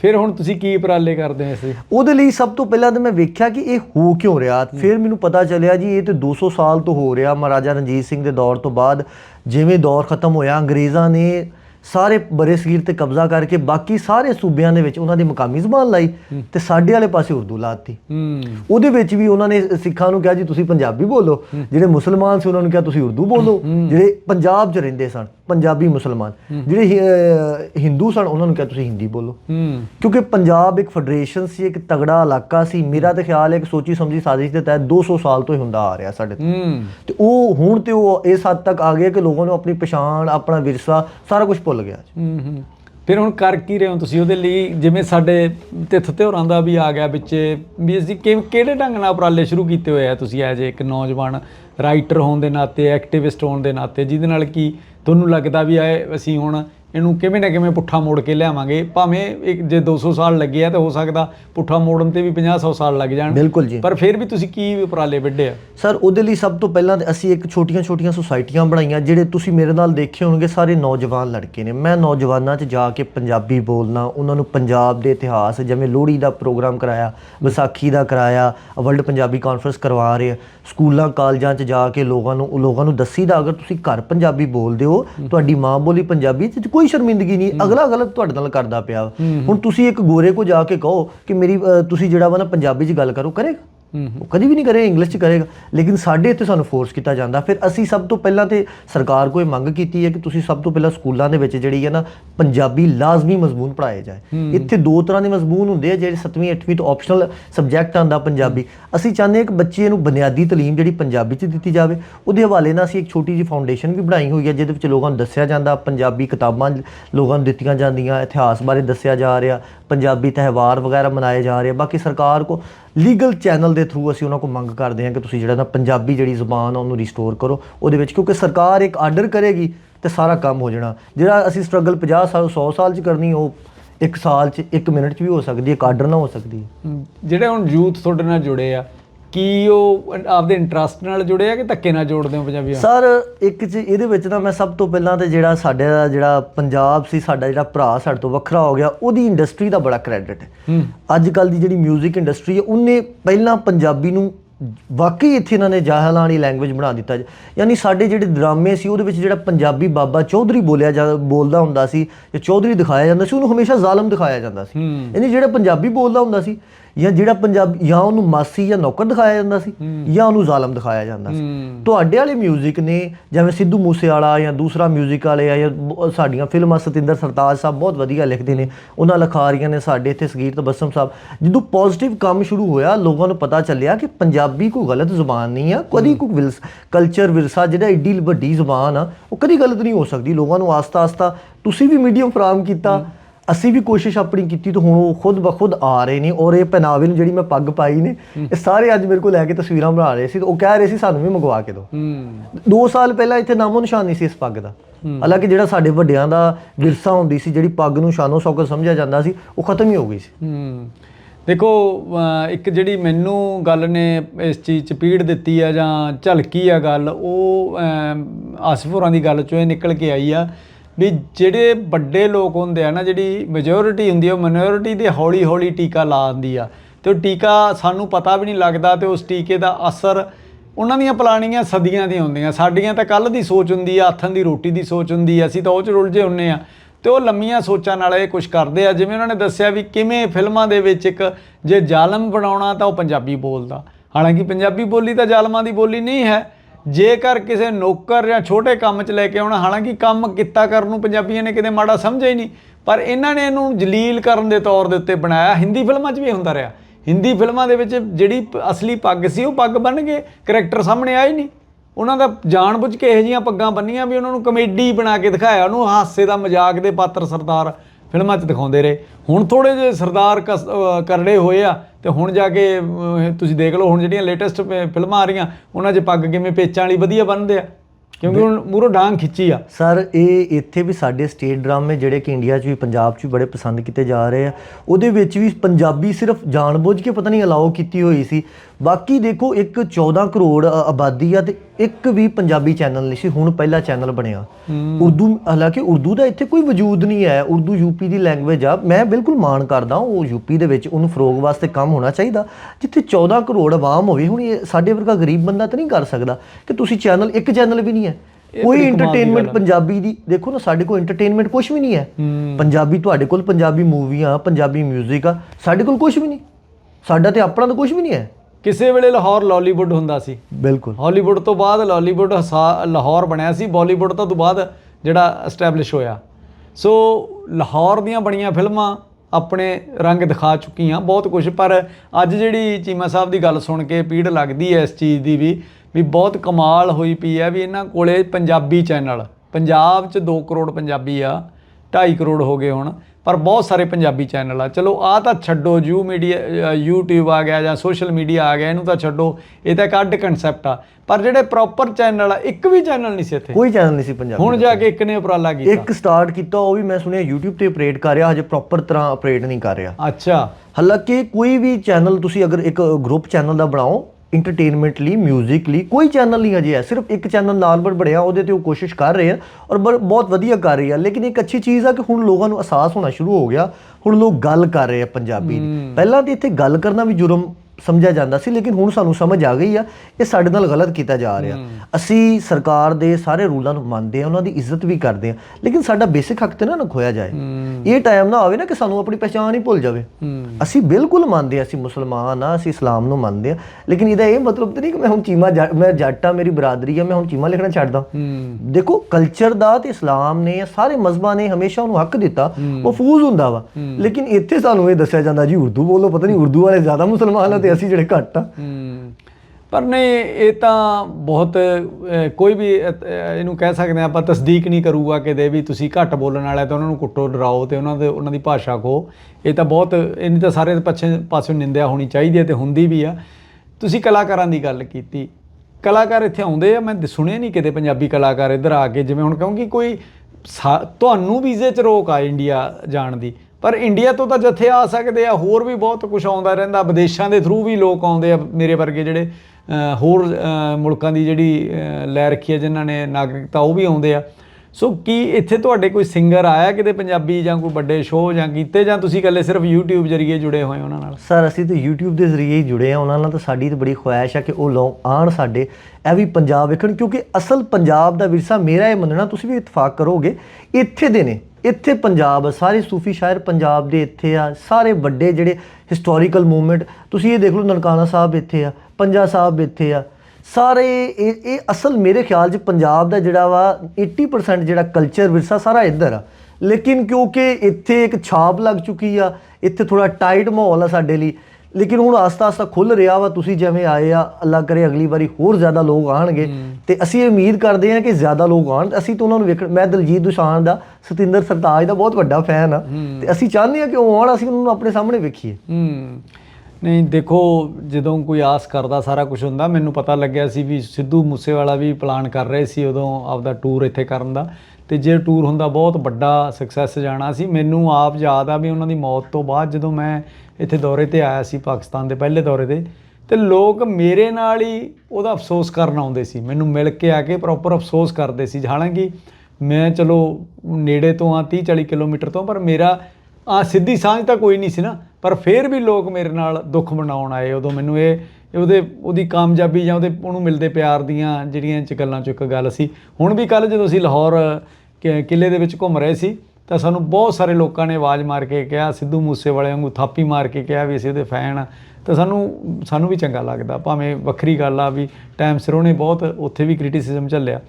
ਫਿਰ ਹੁਣ ਤੁਸੀਂ ਕੀ ਉਪਰਾਲੇ ਕਰਦੇ ਹੋ ਇਸ? ਉਹਦੇ ਲਈ ਸਭ ਤੋਂ ਪਹਿਲਾਂ ਤਾਂ ਮੈਂ ਵੇਖਿਆ ਕਿ ਇਹ ਹੋ ਕਿਉਂ ਰਿਹਾ? ਫਿਰ ਮੈਨੂੰ ਪਤਾ ਚੱਲਿਆ ਜੀ ਇਹ ਤੇ 200 ਸਾਲ ਤੋਂ ਹੋ ਰਿਹਾ ਮਹਾਰਾਜਾ ਰਣਜੀਤ ਸਿੰਘ ਦੇ ਦੌਰ ਤੋਂ ਬਾਅਦ। ਜਿਵੇਂ ਦੌਰ ਖਤਮ ਹੋਇਆ ਅੰਗਰੇਜ਼ਾਂ ਨੇ ਸਾਰੇ ਬਰੇ ਸਗੀਰ ਤੇ ਕਬਜ਼ਾ ਕਰਕੇ ਬਾਕੀ ਸਾਰੇ ਸੂਬਿਆਂ ਦੇ ਵਿੱਚ ਉਹਨਾਂ ਦੀ ਮਕਾਮੀ ਜ਼ਬਾਨ ਲਾਈ ਤੇ ਸਾਡੇ ਵਾਲੇ ਪਾਸੇ ਉਰਦੂ ਲਾਤੀ ਉਹਦੇ ਵਿੱਚ ਵੀ ਉਹਨਾਂ ਨੇ ਸਿੱਖਾਂ ਨੂੰ ਕਿਹਾ ਜੀ ਤੁਸੀਂ ਪੰਜਾਬੀ ਬੋਲੋ। ਜਿਹੜੇ ਮੁਸਲਮਾਨ ਸੀ ਉਹਨਾਂ ਨੂੰ ਕਿਹਾ ਤੁਸੀਂ ਉਰਦੂ ਬੋਲੋ। ਜਿਹੜੇ ਪੰਜਾਬ 'ਚ ਰਹਿੰਦੇ ਸਨ ਪੰਜਾਬੀ ਮੁਸਲਮਾਨ। ਜਿਹੜੇ ਹਿੰਦੂ ਸਨ ਉਹਨਾਂ ਨੂੰ ਕਿਹਾ ਤੁਸੀਂ ਹਿੰਦੀ ਬੋਲੋ। ਕਿਉਂਕਿ ਪੰਜਾਬ ਇੱਕ ਫੈਡਰੇਸ਼ਨ ਸੀ ਇੱਕ ਤਗੜਾ ਇਲਾਕਾ ਸੀ। ਮੇਰਾ ਤਾਂ ਖਿਆਲ ਹੈ ਕਿ ਸੋਚੀ ਸਮਝੀ ਸਾਜ਼ਿਸ਼ ਦੇ ਤਹਿਤ 200 ਸਾਲ ਤੋਂ ਹੀ ਹੁੰਦਾ ਆ ਰਿਹਾ ਸਾਡੇ ਤੇ। ਉਹ ਹੁਣ ਤੇ ਉਹ ਇਸ ਹੱਦ ਤੱਕ ਆ ਗਿਆ ਕਿ ਲੋਕਾਂ ਨੂੰ ਆਪਣੀ ਪਛਾਣ ਆਪਣਾ ਵਿਰਸਾ ਸਾਰਾ ਕੁਝ ਭੁੱਲ ਗਿਆ ਹੂੰ ਹੂੰ। ਫਿਰ ਹੁਣ ਕਰ ਕੀ ਰਹੇ ਹੋ ਤੁਸੀਂ? ਉਹਦੇ ਲਈ ਜਿਵੇਂ ਸਾਡੇ ਤਿੱਥ ਤਿਉਹਾਰਾਂ ਦਾ ਵੀ ਆ ਗਿਆ ਵਿੱਚ, ਵੀ ਅਸੀਂ ਕਿ- ਕਿਹੜੇ ਢੰਗ ਨਾਲ ਉਪਰਾਲੇ ਸ਼ੁਰੂ ਕੀਤੇ ਹੋਏ ਆ ਤੁਸੀਂ ਐਜ ਇੱਕ ਨੌਜਵਾਨ ਰਾਈਟਰ ਹੋਣ ਦੇ ਨਾਤੇ ਐਕਟਿਵਿਸਟ ਹੋਣ ਦੇ ਨਾਤੇ? ਜਿਹਦੇ ਨਾਲ ਕੀ ਤੁਹਾਨੂੰ ਲੱਗਦਾ ਵੀ ਆਏ ਅਸੀਂ ਹੁਣ ਇਹਨੂੰ ਕਿਵੇਂ ਨਾ ਕਿਵੇਂ ਪੁੱਠਾ ਮੋੜ ਕੇ ਲਿਆਵਾਂਗੇ। ਭਾਵੇਂ ਇੱਕ ਜੇ 200 ਸਾਲ ਲੱਗੇ ਆ ਤਾਂ ਹੋ ਸਕਦਾ ਪੁੱਠਾ ਮੋੜਨ ਤੇ ਵੀ 50 100 ਸਾਲ ਲੱਗ ਜਾਣ। ਬਿਲਕੁਲ ਜੀ। ਪਰ ਫਿਰ ਵੀ ਤੁਸੀਂ ਕੀ ਉਪਰਾਲੇ ਵੱਡੇ ਆ? ਸਰ ਉਹਦੇ ਲਈ ਸਭ ਤੋਂ ਪਹਿਲਾਂ ਅਸੀਂ ਇੱਕ ਛੋਟੀਆਂ-ਛੋਟੀਆਂ ਸੁਸਾਇਟੀਆਂ ਬਣਾਈਆਂ ਜਿਹੜੇ ਤੁਸੀਂ ਮੇਰੇ ਨਾਲ ਦੇਖੇ ਹੋਣਗੇ ਸਾਰੇ ਨੌਜਵਾਨ ਲੜਕੇ ਨੇ। ਮੈਂ ਨੌਜਵਾਨਾਂ 'ਚ ਜਾ ਕੇ ਪੰਜਾਬੀ ਬੋਲਣਾ ਉਹਨਾਂ ਨੂੰ ਪੰਜਾਬ ਦੇ ਇਤਿਹਾਸ ਜਿਵੇਂ ਲੋਹੜੀ ਦਾ ਪ੍ਰੋਗਰਾਮ ਕਰਾਇਆ ਵਿਸਾਖੀ ਦਾ ਕਰਾਇਆ ਵਰਲਡ ਪੰਜਾਬੀ ਕਾਨਫਰੰਸ ਕਰਵਾ ਰਹੇ ਸਕੂਲਾਂ ਕਾਲਜਾਂ 'ਚ ਜਾ ਕੇ ਲੋਕਾਂ ਨੂੰ ਲੋਕਾਂ ਨੂੰ ਦੱਸੀਦਾ ਅਗਰ ਤੁਸੀਂ ਘਰ ਪੰਜਾਬੀ ਬੋਲਦੇ ਹੋ। ਤੁਹਾਡੀ ਮਾਂ ਬੋਲੀ ਪੰਜਾਬੀ 'ਚ ਕੋਈ ਸ਼ਰਮਿੰਦਗੀ ਨਹੀਂ ਅਗਲਾ ਗਲਤ ਤੁਹਾਡੇ ਨਾਲ ਕਰਦਾ ਪਿਆ। ਹੁਣ ਤੁਸੀਂ ਇੱਕ ਗੋਰੇ ਕੋ ਜਾ ਕੇ ਕਹੋ ਕਿ ਮੇਰੀ ਅ, ਤੁਸੀਂ ਜਿਹੜਾ ਵਾ ਨਾ ਪੰਜਾਬੀ 'ਚ ਗੱਲ ਕਰੋ ਕਰੇਗਾ? ਉਹ ਕਦੀ ਵੀ ਨਹੀਂ ਕਰੇਗਾ ਇੰਗਲਿਸ਼ ਚ ਕਰੇਗਾ। ਲੇਕਿਨ ਸਾਡੇ ਇੱਥੇ ਸਾਨੂੰ ਫੋਰਸ ਕੀਤਾ ਜਾਂਦਾ। ਫਿਰ ਅਸੀਂ ਸਭ ਤੋਂ ਪਹਿਲਾਂ ਤੇ ਸਰਕਾਰ ਕੋਲ ਇਹ ਮੰਗ ਕੀਤੀ ਹੈ ਕਿ ਤੁਸੀਂ ਸਭ ਤੋਂ ਪਹਿਲਾਂ ਸਕੂਲਾਂ ਦੇ ਵਿੱਚ ਜਿਹੜੀ ਹੈ ਨਾ ਪੰਜਾਬੀ ਲਾਜ਼ਮੀ ਮਜ਼ਮੂਨ ਪੜਾਏ ਜਾਏ। ਇੱਥੇ ਦੋ ਤਰ੍ਹਾਂ ਦੇ ਮਜ਼ਮੂਨ ਹੁੰਦੇ ਆ ਜਿਹੜੇ 7ਵੀਂ 8ਵੀਂ ਤੋਂ ਆਪਸ਼ਨਲ ਸਬਜੈਕਟ ਆਂਦਾ ਪੰਜਾਬੀ। ਅਸੀਂ ਚਾਹੁੰਦੇ ਹਾਂ ਕਿ ਬੱਚੇ ਨੂੰ ਬੁਨਿਆਦੀ ਤਾਲੀਮ ਜਿਹੜੀ ਪੰਜਾਬੀ ਚ ਦਿੱਤੀ ਜਾਵੇ। ਉਹਦੇ ਹਵਾਲੇ ਨਾਲ ਅਸੀਂ ਇੱਕ ਛੋਟੀ ਜਿਹੀ ਫਾਊਂਡੇਸ਼ਨ ਵੀ ਬਣਾਈ ਹੋਈ ਹੈ ਜਿਹਦੇ ਵਿੱਚ ਲੋਕਾਂ ਨੂੰ ਦੱਸਿਆ ਜਾਂਦਾ ਪੰਜਾਬੀ ਕਿਤਾਬਾਂ ਲੋਕਾਂ ਨੂੰ ਦਿੱਤੀਆਂ ਜਾਂਦੀਆਂ ਇਤਿਹਾਸ ਬਾਰੇ ਦੱਸਿਆ ਜਾ ਰਿਹਾ ਪੰਜਾਬੀ ਤਿਉਹਾਰ ਵਗੈਰਾ ਮਨਾਏ ਜਾ ਰਹੇ ਆ। ਬਾਕੀ ਸਰਕਾਰ ਕੋ ਲੀਗਲ ਚੈਨਲ ਦੇ ਥਰੂ ਅਸੀਂ ਉਹਨਾਂ ਕੋ ਮੰਗ ਕਰਦੇ ਹਾਂ ਕਿ ਤੁਸੀਂ ਜਿਹੜਾ ਨਾ ਪੰਜਾਬੀ ਜਿਹੜੀ ਜ਼ੁਬਾਨ ਆ ਉਹਨੂੰ ਰਿਸਟੋਰ ਕਰੋ। ਉਹਦੇ ਵਿੱਚ ਕਿਉਂਕਿ ਸਰਕਾਰ ਇੱਕ ਆਰਡਰ ਕਰੇਗੀ ਤੇ ਸਾਰਾ ਕੰਮ ਹੋ ਜਾਣਾ। ਜਿਹੜਾ ਅਸੀਂ ਸਟਰਗਲ 50 ਸਾਲ 100 ਸਾਲ ਚ ਕਰਨੀ, ਉਹ ਇੱਕ ਸਾਲ ਚ, ਇੱਕ ਮਿੰਟ ਚ ਵੀ ਹੋ ਸਕਦੀ ਹੈ, ਇੱਕ ਆਰਡਰ ਨਾਲ ਹੋ ਸਕਦੀ ਹੈ। ਜਿਹੜੇ ਹੁਣ ਯੂਥ ਤੁਹਾਡੇ ਨਾਲ ਜੁੜੇ ਆ ਕੀ ਉਹ ਆਪਦੇ ਇੰਟਰਸਟ ਨਾਲ ਜੁੜੇ ਆ ਕਿ ਧੱਕੇ ਨਾਲ ਜੋੜਦੇ ਹੋ ਪੰਜਾਬੀਆਂ? ਸਰ ਇੱਕ ਚ ਇਹਦੇ ਵਿੱਚ ਨਾ ਮੈਂ ਸਭ ਤੋਂ ਪਹਿਲਾਂ ਤੇ ਜਿਹੜਾ ਸਾਡੇ ਦਾ ਜਿਹੜਾ ਪੰਜਾਬ ਸੀ ਸਾਡਾ ਜਿਹੜਾ ਭਰਾ ਸਾਡੇ ਤੋਂ ਵੱਖਰਾ ਹੋ ਗਿਆ ਉਹਦੀ ਇੰਡਸਟਰੀ ਦਾ ਬੜਾ ਕ੍ਰੈਡਿਟ ਹੈ। ਅੱਜ ਕੱਲ ਦੀ ਜਿਹੜੀ 뮤직 ਇੰਡਸਟਰੀ ਹੈ ਉਹਨੇ ਪਹਿਲਾਂ ਪੰਜਾਬੀ ਨੂੰ ਵਾਕਈ ਇੱਥੇ ਇਹਨਾਂ ਨੇ ਜਾਹਲਾਂ ਵਾਲੀ ਲੈਂਗੁਏਜ ਬਣਾ ਦਿੱਤਾ। ਯਾਨੀ ਸਾਡੇ ਜਿਹੜੇ ਡਰਾਮੇ ਸੀ ਉਹਦੇ ਵਿੱਚ ਜਿਹੜਾ ਪੰਜਾਬੀ ਬਾਬਾ ਚੌਧਰੀ ਬੋਲਿਆ ਜਾ ਬੋਲਦਾ ਹੁੰਦਾ ਸੀ ਜਾਂ ਚੌਧਰੀ ਦਿਖਾਇਆ ਜਾਂਦਾ ਸੀ ਉਹਨੂੰ ਹਮੇਸ਼ਾ ਜ਼ਾਲਮ ਦਿਖਾਇਆ ਜਾਂਦਾ ਸੀ। ਯਾਨੀ ਜਿਹੜਾ ਪੰਜਾਬੀ ਬੋਲਦਾ ਹੁੰਦਾ ਸੀ ਜਾਂ ਜਿਹੜਾ ਪੰਜਾਬੀ ਜਾਂ ਉਹਨੂੰ ਮਾਸੀ ਜਾਂ ਨੌਕਰ ਦਿਖਾਇਆ ਜਾਂਦਾ ਸੀ ਜਾਂ ਉਹਨੂੰ ਜ਼ਾਲਮ ਦਿਖਾਇਆ ਜਾਂਦਾ ਸੀ ਹੂੰ ਤੁਹਾਡੇ ਵਾਲੇ 뮤직 ਨੇ ਜਿਵੇਂ ਸਿੱਧੂ ਮੂਸੇ ਵਾਲਾ ਜਾਂ ਦੂਸਰਾ 뮤직 ਵਾਲੇ ਆ ਜਾਂ ਬ- ਸਾਡੀਆਂ ਫਿਲਮਾਂ ਸਤਿੰਦਰ ਸਰਤਾਜ ਸਾਹਿਬ ਬਹੁਤ ਵਧੀਆ ਲਿਖਦੇ ਨੇ ਉਹਨਾਂ ਲਖਾਰੀਆਂ ਨੇ ਸਾਡੇ ਇੱਥੇ ਸਗੀਰ ਤਬਸਮ ਸਾਹਿਬ ਜਦੋਂ ਪੋਜ਼ਿਟਿਵ ਕੰਮ ਸ਼ੁਰੂ ਹੋਇਆ ਲੋਕਾਂ ਨੂੰ ਪਤਾ ਚੱਲਿਆ ਕਿ ਪੰਜਾਬੀ ਕੋਈ ਗਲਤ ਜ਼ੁਬਾਨ ਨਹੀਂ ਆ ਕਦੀ ਕੋਈ ਵਿਰਸ ਕਲਚਰ ਵਿਰਸਾ ਜਿਹੜਾ ਏਡੀ ਵੱਡੀ ਜ਼ੁਬਾਨ ਆ ਉਹ ਕਦੀ ਗਲਤ ਨਹੀਂ ਹੋ ਸਕਦੀ ਲੋਕਾਂ ਨੂੰ ਆਸਤਾ ਆਸਤਾ ਤੁਸੀਂ ਵੀ ਮੀਡੀਅਮ ਫਰਾਮ ਕੀਤਾ ਅਸੀਂ ਵੀ ਕੋਸ਼ਿਸ਼ ਆਪਣੀ ਕੀਤੀ ਤੇ ਹੁਣ ਉਹ ਖੁਦ ਬਖੁਦ ਆ ਰਹੇ ਨੇ ਔਰ ਇਹ ਪਹਿਨਾਵੇ ਨੂੰ ਜਿਹੜੀ ਮੈਂ ਪੱਗ ਪਾਈ ਨੇ ਇਹ ਸਾਰੇ ਅੱਜ ਮੇਰੇ ਕੋਲ ਲੈ ਕੇ ਤਸਵੀਰਾਂ ਬਣਾ ਰਹੇ ਸੀ ਤੇ ਉਹ ਕਹਿ ਰਹੇ ਸੀ ਸਾਨੂੰ ਵੀ ਮੰਗਵਾ ਕੇ ਦਿਓ। ਹੂੰ। 2 ਸਾਲ ਪਹਿਲਾਂ ਇੱਥੇ ਨਾਮੋ ਨਿਸ਼ਾਨ ਨਹੀਂ ਸੀ ਇਸ ਪੱਗ ਦਾ। ਹਾਲਾਂਕਿ ਜਿਹੜਾ ਸਾਡੇ ਵੱਡਿਆਂ ਦਾ ਵਿਰਸਾ ਹੁੰਦੀ ਸੀ ਜਿਹੜੀ ਪੱਗ ਨੂੰ ਸ਼ਾਨੋ ਸ਼ੌਕਤ ਸਮਝਿਆ ਜਾਂਦਾ ਸੀ ਉਹ ਖਤਮ ਹੀ ਹੋ ਗਈ ਸੀ। ਹੂੰ। ਦੇਖੋ ਇੱਕ ਜਿਹੜੀ ਮੈਨੂੰ ਗੱਲ ਨੇ ਇਸ ਚੀਜ਼ 'ਚ ਪੀੜ ਦਿੱਤੀ ਆ ਜਾਂ ਝਲਕੀ ਆ ਗੱਲ ਉਹ ਅਮ, ਆਸਿਫ ਹੋਰਾਂ ਦੀ ਗੱਲ 'ਚੋਂ ਇਹ ਨਿਕਲ ਕੇ ਆਈ ਆ। ਵੀ ਜਿਹੜੇ ਵੱਡੇ ਲੋਕ ਹੁੰਦੇ ਆ ਨਾ, ਜਿਹੜੀ ਮੈਜੋਰਿਟੀ ਹੁੰਦੀ ਆ, ਉਹ ਮਿਨੋਰਿਟੀ ਦੇ ਹੌਲੀ ਹੌਲੀ ਟੀਕਾ ਲਾ ਦਿੰਦੀ ਆ। ਤੇ ਉਹ ਟੀਕਾ ਸਾਨੂੰ ਪਤਾ ਵੀ ਨਹੀਂ ਲੱਗਦਾ ਤੇ ਉਸ ਟੀਕੇ ਦਾ ਅਸਰ ਉਹਨਾਂ ਦੀਆਂ ਪਲਾਨਿੰਗਾਂ ਸਦੀਆਂ ਦੀਆਂ ਹੁੰਦੀਆਂ। ਸਾਡੀਆਂ ਤਾਂ ਕੱਲ ਦੀ ਸੋਚ ਹੁੰਦੀ ਆ ਹੱਥਾਂ ਦੀ ਰੋਟੀ ਦੀ ਸੋਚ ਹੁੰਦੀ ਆ, ਅਸੀਂ ਤਾਂ ਉਹ ਚ ਰੁਲਝੇ ਹੁੰਨੇ ਆ। ਤੇ ਉਹ ਲੰਮੀਆਂ ਸੋਚਾਂ ਨਾਲ ਇਹ ਕੁਝ ਕਰਦੇ ਆ, ਜਿਵੇਂ ਉਹਨਾਂ ਨੇ ਦੱਸਿਆ ਵੀ ਕਿਵੇਂ ਫਿਲਮਾਂ ਦੇ ਵਿੱਚ ਇੱਕ ਜੇ ਜ਼ਾਲਮ ਬਣਾਉਣਾ ਤਾਂ ਉਹ ਪੰਜਾਬੀ ਬੋਲਦਾ। ਹਾਲਾਂਕਿ ਪੰਜਾਬੀ ਬੋਲੀ ਤਾਂ ਜ਼ਾਲਮਾਂ ਦੀ ਬੋਲੀ ਨਹੀਂ ਹੈ ਜੇਕਰ ਕਿਸੇ ਨੌਕਰ ਜਾਂ ਛੋਟੇ ਕੰਮ 'ਚ ਲੈ ਕੇ ਆਉਣਾ, ਹਾਲਾਂਕਿ ਕੰਮ ਕੀਤਾ ਕਰਨ ਨੂੰ ਪੰਜਾਬੀਆਂ ਨੇ ਕਿਤੇ ਮਾੜਾ ਸਮਝਿਆ ਹੀ ਨਹੀਂ, ਪਰ ਇਹਨਾਂ ਨੇ ਇਹਨੂੰ ਜਲੀਲ ਕਰਨ ਦੇ ਤੌਰ ਦੇ ਉੱਤੇ ਬਣਾਇਆ। ਹਿੰਦੀ ਫਿਲਮਾਂ 'ਚ ਵੀ ਹੁੰਦਾ ਰਿਹਾ। ਹਿੰਦੀ ਫਿਲਮਾਂ ਦੇ ਵਿੱਚ ਜਿਹੜੀ ਪ- ਅਸਲੀ ਪੱਗ ਸੀ, ਉਹ ਪੱਗ ਬੰਨ ਕੇ ਕਰੈਕਟਰ ਸਾਹਮਣੇ ਆਇਆ ਹੀ ਨਹੀਂ। ਉਹਨਾਂ ਦਾ ਜਾਣਬੁੱਝ ਕੇ ਇਹੋ ਜਿਹੀਆਂ ਪੱਗਾਂ ਬੰਨੀਆਂ ਵੀ ਉਹਨਾਂ ਨੂੰ ਕਮੇਡੀ ਬਣਾ ਕੇ ਦਿਖਾਇਆ। ਉਹਨੂੰ ਹਾਸੇ ਦਾ ਮਜ਼ਾਕ ਦੇ ਪਾਤਰ ਸਰਦਾਰ ਫਿਲਮਾਂ 'ਚ ਦਿਖਾਉਂਦੇ ਰਹੇ। ਹੁਣ ਥੋੜੇ ਜਿਹੇ ਸਰਦਾਰ ਕਰੜੇ ਹੋਏ ਆ ਤੇ ਹੁਣ ਜਾ ਕੇ ਤੁਸੀਂ ਦੇਖ ਲਓ ਹੁਣ ਜਿਹੜੀਆਂ ਲੇਟੈਸਟ ਫਿਲਮਾਂ ਆ ਰਹੀਆਂ ਉਹਨਾਂ 'ਚ ਪੱਗ ਕਿਵੇਂ ਪੇਚਾਂ ਵਾਲੀ ਵਧੀਆ ਬੰਨਦੇ ਆ। ਕਿਉਂਕਿ ਹੁਣ ਮੂਰੋ ਡਾਂਗ ਖਿੱਚੀ ਆ। ਸਰ ਇਹ ਇੱਥੇ ਵੀ ਸਾਡੇ ਸਟੇਟ ਡਰਾਮੇ ਜਿਹੜੇ ਕਿ ਇੰਡੀਆ 'ਚ ਵੀ ਪੰਜਾਬ 'ਚ ਵੀ ਬੜੇ ਪਸੰਦ ਕੀਤੇ ਜਾ ਰਹੇ ਆ। ਉਹਦੇ ਵਿੱਚ ਵੀ ਪੰਜਾਬੀ ਸਿਰਫ ਜਾਣਬੁੱਝ ਕੇ ਪਤਾ ਨਹੀਂ ਅਲਾਉ ਕੀਤੀ ਹੋਈ ਸੀ। ਬਾਕੀ ਦੇਖੋ ਇੱਕ 14 ਕਰੋੜ ਆਬਾਦੀ ਆ ਤੇ ਇੱਕ ਵੀ ਪੰਜਾਬੀ ਚੈਨਲ ਨਹੀਂ ਸੀ ਹੁਣ ਪਹਿਲਾ ਚੈਨਲ ਬਣਿਆ। ਉਰਦੂ ਹਾਲਾਂਕਿ ਉਰਦੂ ਦਾ ਇੱਥੇ ਕੋਈ ਵਜੂਦ ਨਹੀਂ ਹੈ। ਉਰਦੂ ਯੂਪੀ ਦੀ ਲੈਂਗੁਏਜ ਆ। ਮੈਂ ਬਿਲਕੁਲ ਮਾਣ ਕਰਦਾ ਉਹ ਯੂਪੀ ਦੇ ਵਿੱਚ ਉਹਨੂੰ ਫਰੋਗ ਵਾਸਤੇ ਕੰਮ ਹੋਣਾ ਚਾਹੀਦਾ। ਜਿੱਥੇ 14 ਕਰੋੜ ਆਵਾਮ ਹੋਵੇ ਹੁਣ ਇਹ ਸਾਡੇ ਵਰਗਾ ਗਰੀਬ ਬੰਦਾ ਤਾਂ ਨਹੀਂ ਕਰ ਸਕਦਾ ਕਿ ਤੁਸੀਂ ਚੈਨਲ ਇੱਕ ਚੈਨਲ ਵੀ ਨਹੀਂ ਹੈ। ਕੋਈ ਐਂਟਰਟੇਨਮੈਂਟ। ਪੰਜਾਬੀ ਦੀ ਦੇਖੋ ਨਾ ਸਾਡੇ ਕੋਲ ਐਂਟਰਟੇਨਮੈਂਟ ਕੁਝ ਵੀ ਨਹੀਂ ਹੈ। ਹੂੰ। ਪੰਜਾਬੀ ਤੁਹਾਡੇ ਕੋਲ ਪੰਜਾਬੀ ਮੂਵੀਆਂ ਪੰਜਾਬੀ 뮤직 ਆ ਸਾਡੇ ਕੋਲ ਕੁਝ ਵੀ ਨਹੀਂ। ਸਾਡਾ ਤੇ ਆਪਣਾ ਤਾਂ ਕੁਝ ਵੀ ਨਹੀਂ ਹੈ। ਕਿਸੇ ਵੇਲੇ ਲਾਹੌਰ ਲਾਲੀਵੁੱਡ ਹੁੰਦਾ ਸੀ। ਬਿਲਕੁਲ। ਹਾਲੀਵੁੱਡ ਤੋਂ ਬਾਅਦ ਲਾਲੀਵੁੱਡ ਲਾਹੌਰ ਬਣਿਆ ਸੀ। ਬਾਲੀਵੁੱਡ ਤੋਂ ਬਾਅਦ ਜਿਹੜਾ ਐਸਟੈਬਲਿਸ਼ ਹੋਇਆ। ਸੋ ਲਾਹੌਰ ਦੀਆਂ ਬਣੀਆਂ ਫਿਲਮਾਂ ਆਪਣੇ ਰੰਗ ਦਿਖਾ ਚੁੱਕੀਆਂ ਬਹੁਤ ਕੁਝ ਪਰ ਅੱਜ ਜਿਹੜੀ ਚੀਮਾ ਸਾਹਿਬ ਦੀ ਗੱਲ ਸੁਣ ਕੇ ਪੀੜ ਲੱਗਦੀ ਹੈ ਇਸ ਚੀਜ਼ ਦੀ ਵੀ ਵੀ ਬਹੁਤ ਕਮਾਲ ਹੋਈ ਪਈ ਹੈ ਵੀ ਇਹਨਾਂ ਕੋਲੇ ਪੰਜਾਬੀ ਚੈਨਲ ਪੰਜਾਬ 'ਚ 2 ਕਰੋੜ ਪੰਜਾਬੀ ਆ 2.5 ਕਰੋੜ ਹੋ ਗਏ ਹੁਣ। ਪਰ ਬਹੁਤ ਸਾਰੇ ਪੰਜਾਬੀ ਚੈਨਲ ਆ। ਚਲੋ ਆ ਤਾਂ ਛੱਡੋ ਯੂ ਮੀਡੀਆ YouTube ਆ ਗਿਆ ਜਾਂ ਸੋਸ਼ਲ ਮੀਡੀਆ ਆ ਗਿਆ ਇਹਨੂੰ ਤਾਂ ਛੱਡੋ। ਇਹ ਤਾਂ ਇੱਕ ਅੱਡ ਕਨਸੈਪਟ ਆ। ਪਰ ਜਿਹੜੇ ਪ੍ਰੋਪਰ ਚੈਨਲ ਆ ਇੱਕ ਵੀ ਚੈਨਲ ਨਹੀਂ ਸੀ ਇੱਥੇ। ਕੋਈ ਚੈਨਲ ਨਹੀਂ ਸੀ ਪੰਜਾਬੀ ਹੁਣ ਜਾ ਕੇ ਇੱਕ ਨੇ ਉਪਰਾਲਾ ਕੀਤਾ। ਇੱਕ ਸਟਾਰਟ ਕੀਤਾ ਉਹ ਵੀ ਮੈਂ ਸੁਣਿਆ YouTube ਤੇ ਆਪਰੇਟ ਕਰ ਰਿਹਾ ਹਜੇ ਪ੍ਰੋਪਰ ਤਰ੍ਹਾਂ ਆਪਰੇਟ ਨਹੀਂ ਕਰ ਰਿਹਾ। ਅੱਛਾ। ਹਾਲਾਂਕਿ ਕੋਈ ਵੀ ਚੈਨਲ ਤੁਸੀਂ ਅਗਰ ਇੱਕ ਗਰੁੱਪ ਚੈਨਲ ਦਾ ਬਣਾਓ ਇੰਟਰਟੇਨਮੈਂਟ ਲਈ 뮤직 ਲਈ ਕੋਈ ਚੈਨਲ ਨਹੀਂ ਅਜੇ ਹੈ। ਸਿਰਫ ਇੱਕ ਚੈਨਲ ਨਾਰਮਲ ਬਣਿਆ ਉਹਦੇ ਤੇ ਉਹ ਕੋਸ਼ਿਸ਼ ਕਰ ਰਹੇ ਆ ਔਰ ਬਹੁਤ ਵਧੀਆ ਕਰ ਰਹੇ ਆ। ਲੇਕਿਨ ਇੱਕ ਅੱਛੀ ਚੀਜ਼ ਆ ਕਿ ਹੁਣ ਲੋਕਾਂ ਨੂੰ ਅਹਿਸਾਸ ਹੋਣਾ ਸ਼ੁਰੂ ਹੋ ਗਿਆ। ਹੁਣ ਲੋਕ ਗੱਲ ਕਰ ਰਹੇ ਆ ਪੰਜਾਬੀ ਦੀ। ਪਹਿਲਾਂ ਤੇ ਇੱਥੇ ਗੱਲ ਕਰਨਾ ਵੀ ਜੁਰਮ ਸਮਝਿਆ ਜਾਂਦਾ ਸੀ ਲੇਕਿਨ ਹੁਣ ਸਾਨੂੰ ਸਮਝ ਆ ਗਈ ਆ ਇਹ ਸਾਡੇ ਨਾਲ ਗਲਤ ਕੀਤਾ ਜਾ ਰਿਹਾ। ਅਸੀਂ ਸਰਕਾਰ ਦੇ ਸਾਰੇ ਰੂਲਾਂ ਨੂੰ ਮੰਨਦੇ ਆ ਉਹਨਾਂ ਦੀ ਇੱਜ਼ਤ ਵੀ ਕਰਦੇ ਆ ਲੇਕਿਨ ਸਾਡਾ ਬੇਸਿਕ ਹੱਕ ਤੇ ਨਾ ਨਾ ਖੋਇਆ ਜਾਏ ਇਹ ਟਾਈਮ ਨਾ ਆਵੇ ਨਾ ਕਿ ਸਾਨੂੰ ਆਪਣੀ ਪਛਾਣ ਹੀ ਭੁੱਲ ਜਾਵੇ। ਅਸੀਂ ਬਿਲਕੁਲ ਮੰਨਦੇ ਆ ਅਸੀਂ ਮੁਸਲਮਾਨ ਆ ਅਸੀਂ ਇਸਲਾਮ ਨੂੰ ਮੰਨਦੇ ਆ ਲੇਕਿਨ ਇਹਦਾ ਇਹ ਮਤਲਬ ਤੇ ਨਹੀਂ ਕਿ ਮੈਂ ਹੁਣ ਚੀਮਾ ਮੈਂ ਜੱਟ ਮੇਰੀ ਬਰਾਦਰੀ ਆ ਮੈਂ ਹੁਣ ਚੀਮਾ ਲਿਖਣਾ ਛੱਡਦਾ। ਦੇਖੋ ਕਲਚਰ ਦਾ ਤੇ ਇਸਲਾਮ ਨੇ ਸਾਰੇ ਮਜ਼ਹਬਾਂ ਨੇ ਹਮੇਸ਼ਾ ਉਹਨੂੰ ਹੱਕ ਦਿੱਤਾ ਮਫੂਜ਼ ਹੁੰਦਾ ਵਾ। ਲੇਕਿਨ ਇੱਥੇ ਸਾਨੂੰ ਇਹ ਦੱਸਿਆ ਜਾਂਦਾ ਜੀ ਉਰਦੂ ਬੋਲੋ ਪਤਾ ਨਹੀਂ ਉਰਦੂ ਵਾਲੇ ਜ਼ਿਆਦਾ ਮੁਸਲਮਾਨ ਆ ਤੇ ਅਸੀਂ ਜਿਹੜੇ ਘੱਟ ਆ। ਪਰ ਨਹੀਂ, ਇਹ ਤਾਂ ਬਹੁਤ ਕੋਈ ਵੀ ਇਹਨੂੰ ਕਹਿ ਸਕਦੇ ਹਾਂ ਆਪਾਂ ਤਸਦੀਕ ਨਹੀਂ ਕਰੂਗਾ ਕਿ ਦੇ ਵੀ ਤੁਸੀਂ ਘੱਟ ਬੋਲਣ ਵਾਲੇ ਤਾਂ ਉਹਨਾਂ ਨੂੰ ਕੁੱਟੋ, ਡਰਾਓ ਤੇ ਉਹਨਾਂ ਦੇ, ਉਹਨਾਂ ਦੀ ਭਾਸ਼ਾ ਕੋ ਇਹ ਤਾਂ ਬਹੁਤ, ਇਹਨੀ ਤਾਂ ਸਾਰੇ ਪੱਛੇ ਪਾਸੋਂ ਨਿੰਦਿਆ ਹੋਣੀ ਚਾਹੀਦੀ ਹੈ ਤੇ ਹੁੰਦੀ ਵੀ ਆ। ਤੁਸੀਂ ਕਲਾਕਾਰਾਂ ਦੀ ਗੱਲ ਕੀਤੀ। ਕਲਾਕਾਰ ਇੱਥੇ ਆਉਂਦੇ ਆ, ਮੈਂ ਸੁਣਿਆ ਨਹੀਂ ਕਿਤੇ ਪੰਜਾਬੀ ਕਲਾਕਾਰ ਇੱਧਰ ਆ ਕੇ, ਜਿਵੇਂ ਹੁਣ ਕਿਉਂਕਿ ਕੋਈ ਸਾ- ਤੁਹਾਨੂੰ ਵੀਜ਼ੇ 'ਚ ਰੋਕ ਆ ਇੰਡੀਆ ਜਾਣ ਦੀ। ਪਰ ਇੰਡੀਆ ਤੋਂ ਤਾਂ ਜਥੇ ਆ ਸਕਦੇ ਆ, ਹੋਰ ਵੀ ਬਹੁਤ ਕੁਝ ਆਉਂਦਾ ਰਹਿੰਦਾ, ਵਿਦੇਸ਼ਾਂ ਦੇ ਥਰੂ ਵੀ ਲੋਕ ਆਉਂਦੇ ਆ ਮੇਰੇ ਵਰਗੇ ਜਿਹੜੇ ਹੋਰ ਮੁਲਕਾਂ ਦੀ ਜਿਹੜੀ ਲੈ ਰੱਖੀ ਹੈ ਜਿਨ੍ਹਾਂ ਨੇ ਨਾਗਰਿਕਤਾ ਉਹ ਵੀ ਆਉਂਦੇ ਆ। ਸੋ ਕੀ ਇੱਥੇ ਤੁਹਾਡੇ ਕੋਈ ਸਿੰਗਰ ਆਇਆ ਕਿਤੇ ਪੰਜਾਬੀ ਜਾਂ ਕੋਈ ਵੱਡੇ ਸ਼ੋਅ ਜਾਂ ਕੀਤੇ ਜਾਂ ਤੁਸੀਂ ਇਕੱਲੇ ਸਿਰਫ YouTube ਜਰੀਏ ਜੁੜੇ ਹੋਏ ਉਹਨਾਂ ਨਾਲ? ਸਰ ਅਸੀਂ ਤਾਂ YouTube ਦੇ ਜ਼ਰੀਏ ਹੀ ਜੁੜੇ ਆ ਉਹਨਾਂ ਨਾਲ ਤਾਂ ਸਾਡੀ ਤਾਂ ਬੜੀ ਖੁਆਇਸ਼ ਆ ਕਿ ਉਹ ਲੋਕ ਆਣ ਸਾਡੇ। ਇਹ ਵੀ ਪੰਜਾਬ ਵੇਖਣ, ਕਿਉਂਕਿ ਅਸਲ ਪੰਜਾਬ ਦਾ ਵਿਰਸਾ ਮੇਰਾ ਇਹ ਮੰਨਣਾ, ਤੁਸੀਂ ਵੀ ਇਤਫਾਕ ਕਰੋਗੇ, ਇੱਥੇ ਦੇ ਨੇ। ਇੱਥੇ ਪੰਜਾਬ ਸਾਰੇ ਸੂਫੀ ਸ਼ਾਇਰ ਪੰਜਾਬ ਦੇ ਇੱਥੇ ਆ, ਸਾਰੇ ਵੱਡੇ ਜਿਹੜੇ ਹਿਸਟੋਰੀਕਲ ਮੂਵਮੈਂਟ ਤੁਸੀਂ ਇਹ ਦੇਖ ਲਓ ਨਨਕਾਣਾ ਸਾਹਿਬ ਇੱਥੇ ਆ, ਪੰਜਾ ਸਾਹਿਬ ਇੱਥੇ ਆ। ਸਾਰੇ ਇਹ ਇਹ ਅਸਲ ਮੇਰੇ ਖਿਆਲ 'ਚ ਪੰਜਾਬ ਦਾ ਜਿਹੜਾ ਵਾ 80% ਜਿਹੜਾ ਕਲਚਰ ਵਿਰਸਾ ਸਾਰਾ ਇੱਧਰ ਆ। ਲੇਕਿਨ ਕਿਉਂਕਿ ਇੱਥੇ ਇੱਕ ਛਾਪ ਲੱਗ ਚੁੱਕੀ ਆ ਇੱਥੇ ਥੋੜਾ ਟਾਈਟ ਮਾਹੌਲ ਆ ਸਾਡੇ ਲਈ। ਲੇਕਿਨ ਹੁਣ ਆਸਤਾ ਆਸਤਾ ਖੁੱਲ ਰਿਹਾ ਵਾ ਤੁਸੀਂ ਜਿਵੇਂ ਆਏ ਆ ਅੱਲਾ ਕਰੇ ਅਗਲੀ ਵਾਰੀ ਹੋਰ ਜ਼ਿਆਦਾ ਲੋਕ ਆਣਗੇ। ਤੇ ਅਸੀਂ ਉਮੀਦ ਕਰਦੇ ਹਾਂ ਕਿ ਜ਼ਿਆਦਾ ਲੋਕ ਆਣ ਅਸੀਂ ਤਾਂ ਉਹਨਾਂ ਨੂੰ ਵੇਖਣ ਮੈਂ ਦਲਜੀਤ ਦੋਸਾਂਝ ਦਾ ਸਤਿੰਦਰ ਸਰਤਾਜ ਦਾ ਬਹੁਤ ਵੱਡਾ ਫੈਨ ਆ। ਤੇ ਅਸੀਂ ਚਾਹੁੰਦੇ ਹਾਂ ਕਿ ਉਹ ਆਉਣ ਅਸੀਂ ਉਹਨਾਂ ਨੂੰ ਆਪਣੇ ਸਾਹਮਣੇ ਵੇਖੀਏ। ਹੂੰ। ਨਹੀਂ, ਦੇਖੋ, ਜਦੋਂ ਕੋਈ ਆਸ ਕਰਦਾ ਸਾਰਾ ਕੁਝ ਹੁੰਦਾ, ਮੈਨੂੰ ਪਤਾ ਲੱਗਿਆ ਸੀ ਵੀ ਸਿੱਧੂ ਮੂਸੇਵਾਲਾ ਵੀ ਪਲਾਨ ਕਰ ਰਹੇ ਸੀ ਉਦੋਂ ਆਪਦਾ ਟੂਰ ਇੱਥੇ ਕਰਨ ਦਾ। ਤੇ ਜੇ ਟੂਰ ਹੁੰਦਾ, ਬਹੁਤ ਵੱਡਾ ਸਕਸੈਸ ਜਾਣਾ ਸੀ। ਮੈਨੂੰ ਆਪ ਯਾਦ ਆ ਵੀ ਉਹਨਾਂ ਦੀ ਮੌਤ ਤੋਂ ਬਾਅਦ ਜਦੋਂ ਮੈਂ ਇੱਥੇ ਦੌਰੇ ਤੇ ਆਇਆ ਸੀ, ਪਾਕਿਸਤਾਨ ਦੇ ਪਹਿਲੇ ਦੌਰੇ ਤੇ ਤੇ ਲੋਕ ਮੇਰੇ ਨਾਲ ਹੀ ਉਹਦਾ ਅਫਸੋਸ ਕਰਨ ਆਉਂਦੇ ਸੀ। ਮੈਨੂੰ ਮਿਲ ਕੇ ਆ ਕੇ ਪ੍ਰੋਪਰ ਅਫਸੋਸ ਕਰਦੇ ਸੀ। ਹਾਲਾਂਕਿ ਮੈਂ ਚਲੋ ਨੇੜੇ ਤੋਂ ਆ 30 40 ਕਿਲੋਮੀਟਰ ਤੋਂ, ਪਰ ਮੇਰਾ ਆ ਸਿੱਧੀ ਸਾਂਝ ਤਾਂ ਕੋਈ ਨਹੀਂ ਸੀ ਨਾ। ਪਰ ਫਿਰ ਵੀ ਲੋਕ ਮੇਰੇ ਨਾਲ ਦੁੱਖ ਮਨਾਉਣ ਆਏ ਉਦੋਂ ਮੈਨੂੰ ਇਹ ਉਹਦੇ, ਉਹਦੀ ਕਾਮਯਾਬੀ ਜਾਂ ਉਹਦੇ, ਉਹਨੂੰ ਮਿਲਦੇ ਪਿਆਰ ਦੀਆਂ ਜਿਹੜੀਆਂ ਚ ਗੱਲਾਂ ਚੋਂ ਇੱਕ ਗੱਲ ਸੀ। ਹੁਣ ਵੀ ਕੱਲ ਜਦੋਂ ਅਸੀਂ ਲਾਹੌਰ, ਕਿ- ਕਿਲੇ ਦੇ ਵਿੱਚ ਘੁੰਮ ਰਹੇ ਸੀ, ਤਾਂ ਸਾਨੂੰ ਬਹੁਤ ਸਾਰੇ ਲੋਕਾਂ ਨੇ ਆਵਾਜ਼ ਮਾਰ ਕੇ ਕਿਹਾ, ਸਿੱਧੂ ਮੂਸੇ ਵਾਲੇ ਵਾਂਗੂ ਥਾਪੀ ਮਾਰ ਕੇ ਕਿਹਾ ਵੀ ਅਸੀਂ ਉਹਦੇ ਫੈਨ ਤਾਂ ਸਾਨੂੰ ਸਾਨੂੰ ਵੀ ਚੰਗਾ ਲੱਗਦਾ, ਭਾਵੇਂ ਵੱਖਰੀ ਗੱਲ ਆ ਵੀ ਟਾਈਮ ਸਿਰ ਉਹਨੇ ਬਹੁਤ ਉੱਥੇ ਵੀ ਕ੍ਰਿਟਿਸਿਜ਼ਮ ਝੱਲਿਆ।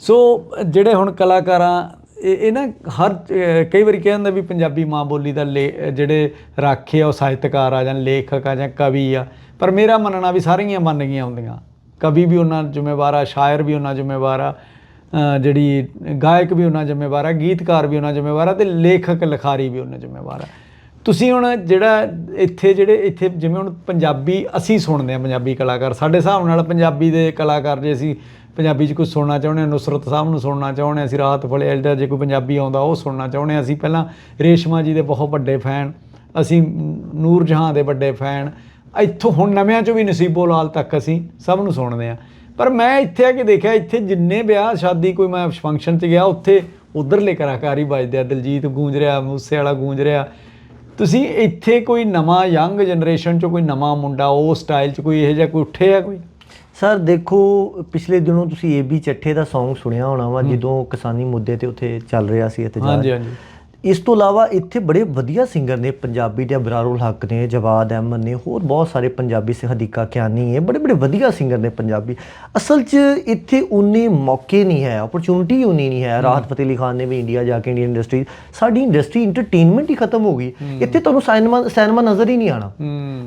ਸੋ ਜਿਹੜੇ ਹੁਣ ਕਲਾਕਾਰਾਂ ਇਹ ਇਹ ਨਾ ਹਰ ਕਈ ਵਾਰੀ ਕਹਿੰਦਾ ਵੀ ਪੰਜਾਬੀ ਮਾਂ ਬੋਲੀ ਦਾ ਲੇ- ਜਿਹੜੇ ਰਾਖੇ ਆ, ਉਹ ਸਾਹਿਤਕਾਰ ਆ ਜਾਂ ਲੇਖਕ ਆ ਜਾਂ ਕਵੀ ਆ, ਪਰ ਮੇਰਾ ਮੰਨਣਾ ਵੀ ਸਾਰੀਆਂ ਮੰਨ ਗਈਆਂ ਹੁੰਦੀਆਂ। ਕਵੀ ਵੀ ਉਹਨਾਂ ਜ਼ਿੰਮੇਵਾਰ ਆ, ਸ਼ਾਇਰ ਵੀ ਉਹਨਾਂ ਜ਼ਿੰਮੇਵਾਰ ਆ ਜਿਹੜੀ ਗਾਇਕ ਵੀ ਉਹਨਾਂ ਜ਼ਿੰਮੇਵਾਰ ਆ, ਗੀਤਕਾਰ ਵੀ ਉਹਨਾਂ ਜ਼ਿੰਮੇਵਾਰ ਆ ਤੇ ਲੇਖਕ, ਲਿਖਾਰੀ ਵੀ ਉਹਨਾਂ ਜ਼ਿੰਮੇਵਾਰ ਆ। ਤੁਸੀਂ ਹੁਣ ਜਿਹੜਾ ਇੱਥੇ ਜਿਹੜੇ ਇੱਥੇ ਜਿਵੇਂ ਹੁਣ ਪੰਜਾਬੀ ਅਸੀਂ ਸੁਣਦੇ ਆ ਪੰਜਾਬੀ ਕਲਾਕਾਰ, ਸਾਡੇ ਹਿਸਾਬ ਨਾਲ ਪੰਜਾਬੀ ਦੇ ਕਲਾਕਾਰ ਜੇ ਅਸੀਂ ਪੰਜਾਬੀ 'ਚ ਕੁਝ ਸੁਣਨਾ ਚਾਹੁੰਦੇ ਹਾਂ, ਨੁਸਰਤ ਸਾਹਿਬ ਨੂੰ ਸੁਣਨਾ ਚਾਹੁੰਦੇ ਹਾਂ, ਅਸੀਂ ਰਾਤ ਫਲੇ ਦਾ ਜੇ ਕੋਈ ਪੰਜਾਬੀ ਆਉਂਦਾ, ਉਹ ਸੁਣਨਾ ਚਾਹੁੰਦੇ ਹਾਂ। ਅਸੀਂ ਪਹਿਲਾਂ ਰੇਸ਼ਮਾ ਜੀ ਦੇ ਬਹੁਤ ਵੱਡੇ ਫੈਨ, ਅਸੀਂ ਨੂਰ ਜਹਾਂ ਦੇ ਵੱਡੇ ਫੈਨ, ਇੱਥੋਂ ਹੁਣ ਨਵਿਆਂ 'ਚੋਂ ਵੀ ਨਸੀਬੋ ਲਾਲ ਤੱਕ ਅਸੀਂ ਸਭ ਨੂੰ ਸੁਣਦੇ ਆ ਪਰ ਮੈਂ ਇੱਥੇ ਆ ਕੇ ਦੇਖਿਆ, ਇੱਥੇ ਜਿੰਨੇ ਵਿਆਹ ਸ਼ਾਦੀ ਕੋਈ ਮੈਂ ਫੰਕਸ਼ਨ 'ਚ ਗਿਆ, ਉੱਥੇ ਉਧਰਲੇ ਕਲਾਕਾਰ ਹੀ ਵੱਜਦੇ ਆ, ਦਿਲਜੀਤ ਗੂੰਜ ਰਿਹਾ, ਮੂਸੇ ਵਾਲਾ ਗੂੰਜ ਰਿਹਾ। ਤੁਸੀਂ ਇੱਥੇ ਕੋਈ ਨਵਾਂ ਯੰਗ ਜਨਰੇਸ਼ਨ 'ਚੋਂ ਕੋਈ ਨਵਾਂ ਮੁੰਡਾ, ਉਹ ਸਟਾਈਲ 'ਚ ਕੋਈ ਇਹੋ ਜਿਹਾ ਕੋਈ ਉੱਠੇ ਆ ਕੋਈ? ਸਰ ਦੇਖੋ ਪਿਛਲੇ ਦਿਨੋਂ ਤੁਸੀਂ ਏਬੀ ਚੱਠੇ ਦਾ Song ਸੁਣਿਆ ਹੋਣਾ ਵਾ ਜਦੋਂ ਕਿਸਾਨੀ ਮੁੱਦੇ ਤੇ ਉੱਥੇ ਚੱਲ ਰਿਹਾ ਸੀ ਇਤਜਾਜ ਹਾਂਜੀ ਹਾਂਜੀ। ਇਸ ਤੋਂ ਇਲਾਵਾ ਇੱਥੇ ਬੜੇ ਵਧੀਆ ਸਿੰਗਰ ਨੇ ਪੰਜਾਬੀ ਦੇ ਅਬਰਾਰੁਲ ਹੱਕ ਨੇ ਜਵਾਦ ਅਹਿਮਦ ਨੇ ਹੋਰ ਬਹੁਤ ਸਾਰੇ ਪੰਜਾਬੀ ਸੇ ਹਦੀਕਾ ਕਿਆਨੀ ਹੈ। ਬੜੇ ਬੜੇ ਵਧੀਆ ਸਿੰਗਰ ਨੇ ਪੰਜਾਬੀ। ਅਸਲ 'ਚ ਇੱਥੇ ਉਨੇ ਮੌਕੇ ਨਹੀਂ ਹੈ ਓਪਰਚੁਨਿਟੀ ਉਨੀ ਨਹੀਂ ਹੈ। ਰਾਹਤ ਫਤਿਹ ਅਲੀ ਖਾਨ ਨੇ ਵੀ ਇੰਡੀਆ ਜਾ ਕੇ ਇੰਡੀਅਨ ਇੰਡਸਟਰੀ ਸਾਡੀ ਇੰਡਸਟਰੀ ਇੰਟਰਟੇਨਮੈਂਟ ਹੀ ਖਤਮ ਹੋ ਗਈ। ਇੱਥੇ ਤੁਹਾਨੂੰ ਸਿਨੇਮਾ ਸਿਨੇਮਾ ਨਜ਼ਰ ਹੀ ਨਹੀਂ ਆਣਾ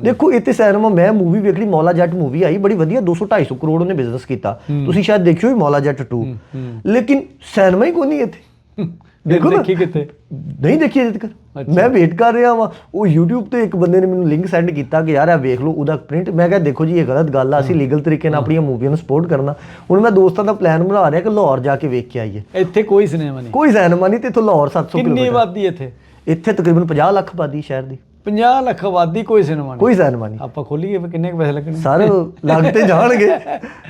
ਦੇਖੋ ਇੱਥੇ ਸਿਨੇਮਾ ਮੈਂ ਮੂਵੀ ਵੇਖ ਲਈ ਮੌਲਾ ਜੱਟ ਮੂਵੀ ਆਈ ਬੜੀ ਵਧੀਆ 200 250 ਕਰੋੜ ਉਹਨੇ ਬਿਜ਼ਨਸ ਕੀਤਾ। ਤੁਸੀਂ ਸ਼ਾਇਦ ਦੇਖਿਓ ਹੀ ਮੌਲਾ ਜੱਟ 2 ਲੇਕਿਨ ਸਿਨੇਮਾ ਹੀ ਕੋਈ ਨਹੀਂ ਇੱਥੇ। ਦੇਖੋ। ਦੇਖੀ ਕਿਤੇ? ਨਹੀਂ ਦੇਖੀ ਅਜੇ ਤੱਕ। ਮੈਂ ਵੇਟ ਕਰ ਰਿਹਾ ਵਾਂ। ਉਹ YouTube ਤੇ ਇੱਕ ਬੰਦੇ ਨੇ ਮੈਨੂੰ ਲਿੰਕ ਸੈਂਡ ਕੀਤਾ ਕਿ ਯਾਰ ਇਹ ਵੇਖ ਲਓ ਉਹਦਾ ਪ੍ਰਿੰਟ ਮੈਂ ਕਿਹਾ ਦੇਖੋ ਜੀ ਇਹ ਗਲਤ ਗੱਲ ਆ ਅਸੀਂ ਲੀਗਲ ਤਰੀਕੇ ਨਾਲ ਆਪਣੀਆਂ ਮੂਵੀਆਂ ਨੂੰ ਸਪੋਰਟ ਕਰਨਾ। ਹੁਣ ਮੈਂ ਦੋਸਤਾਂ ਦਾ ਪਲਾਨ ਬਣਾ ਰਿਹਾ ਕਿ ਲਾਹੌਰ ਜਾ ਕੇ ਵੇਖ ਕੇ ਆਈਏ। ਇੱਥੇ ਕੋਈ ਸਿਨੇਮਾ ਨਹੀਂ। ਕੋਈ ਸੈਨਮਾ ਨਹੀਂ ਤੇ ਇੱਥੋਂ ਲਾਹੌਰ 700 ਕਿੰਨੀ ਕਿਲੋਮੀਟਰ। ਆਬਾਦੀ ਇੱਥੇ? ਇੱਥੇ ਤਕਰੀਬਨ 50 ਲੱਖ ਆਬਾਦੀ ਸ਼ਹਿਰ ਦੀ। 50 ਲੱਖ ਆਬਾਦੀ ਕੋਈ ਸਿਨੇਮਾ ਨਹੀਂ। ਕੋਈ ਸੈਨਮਾ ਨਹੀਂ। ਆਪਾਂ ਖੋਲੀਏ ਫਿਰ ਕਿੰਨੇ ਕੁ ਪੈਸੇ ਲੱਗਣਗੇ? ਸਾਰੇ ਲੱਗ ਤੇ ਜਾਣਗੇ।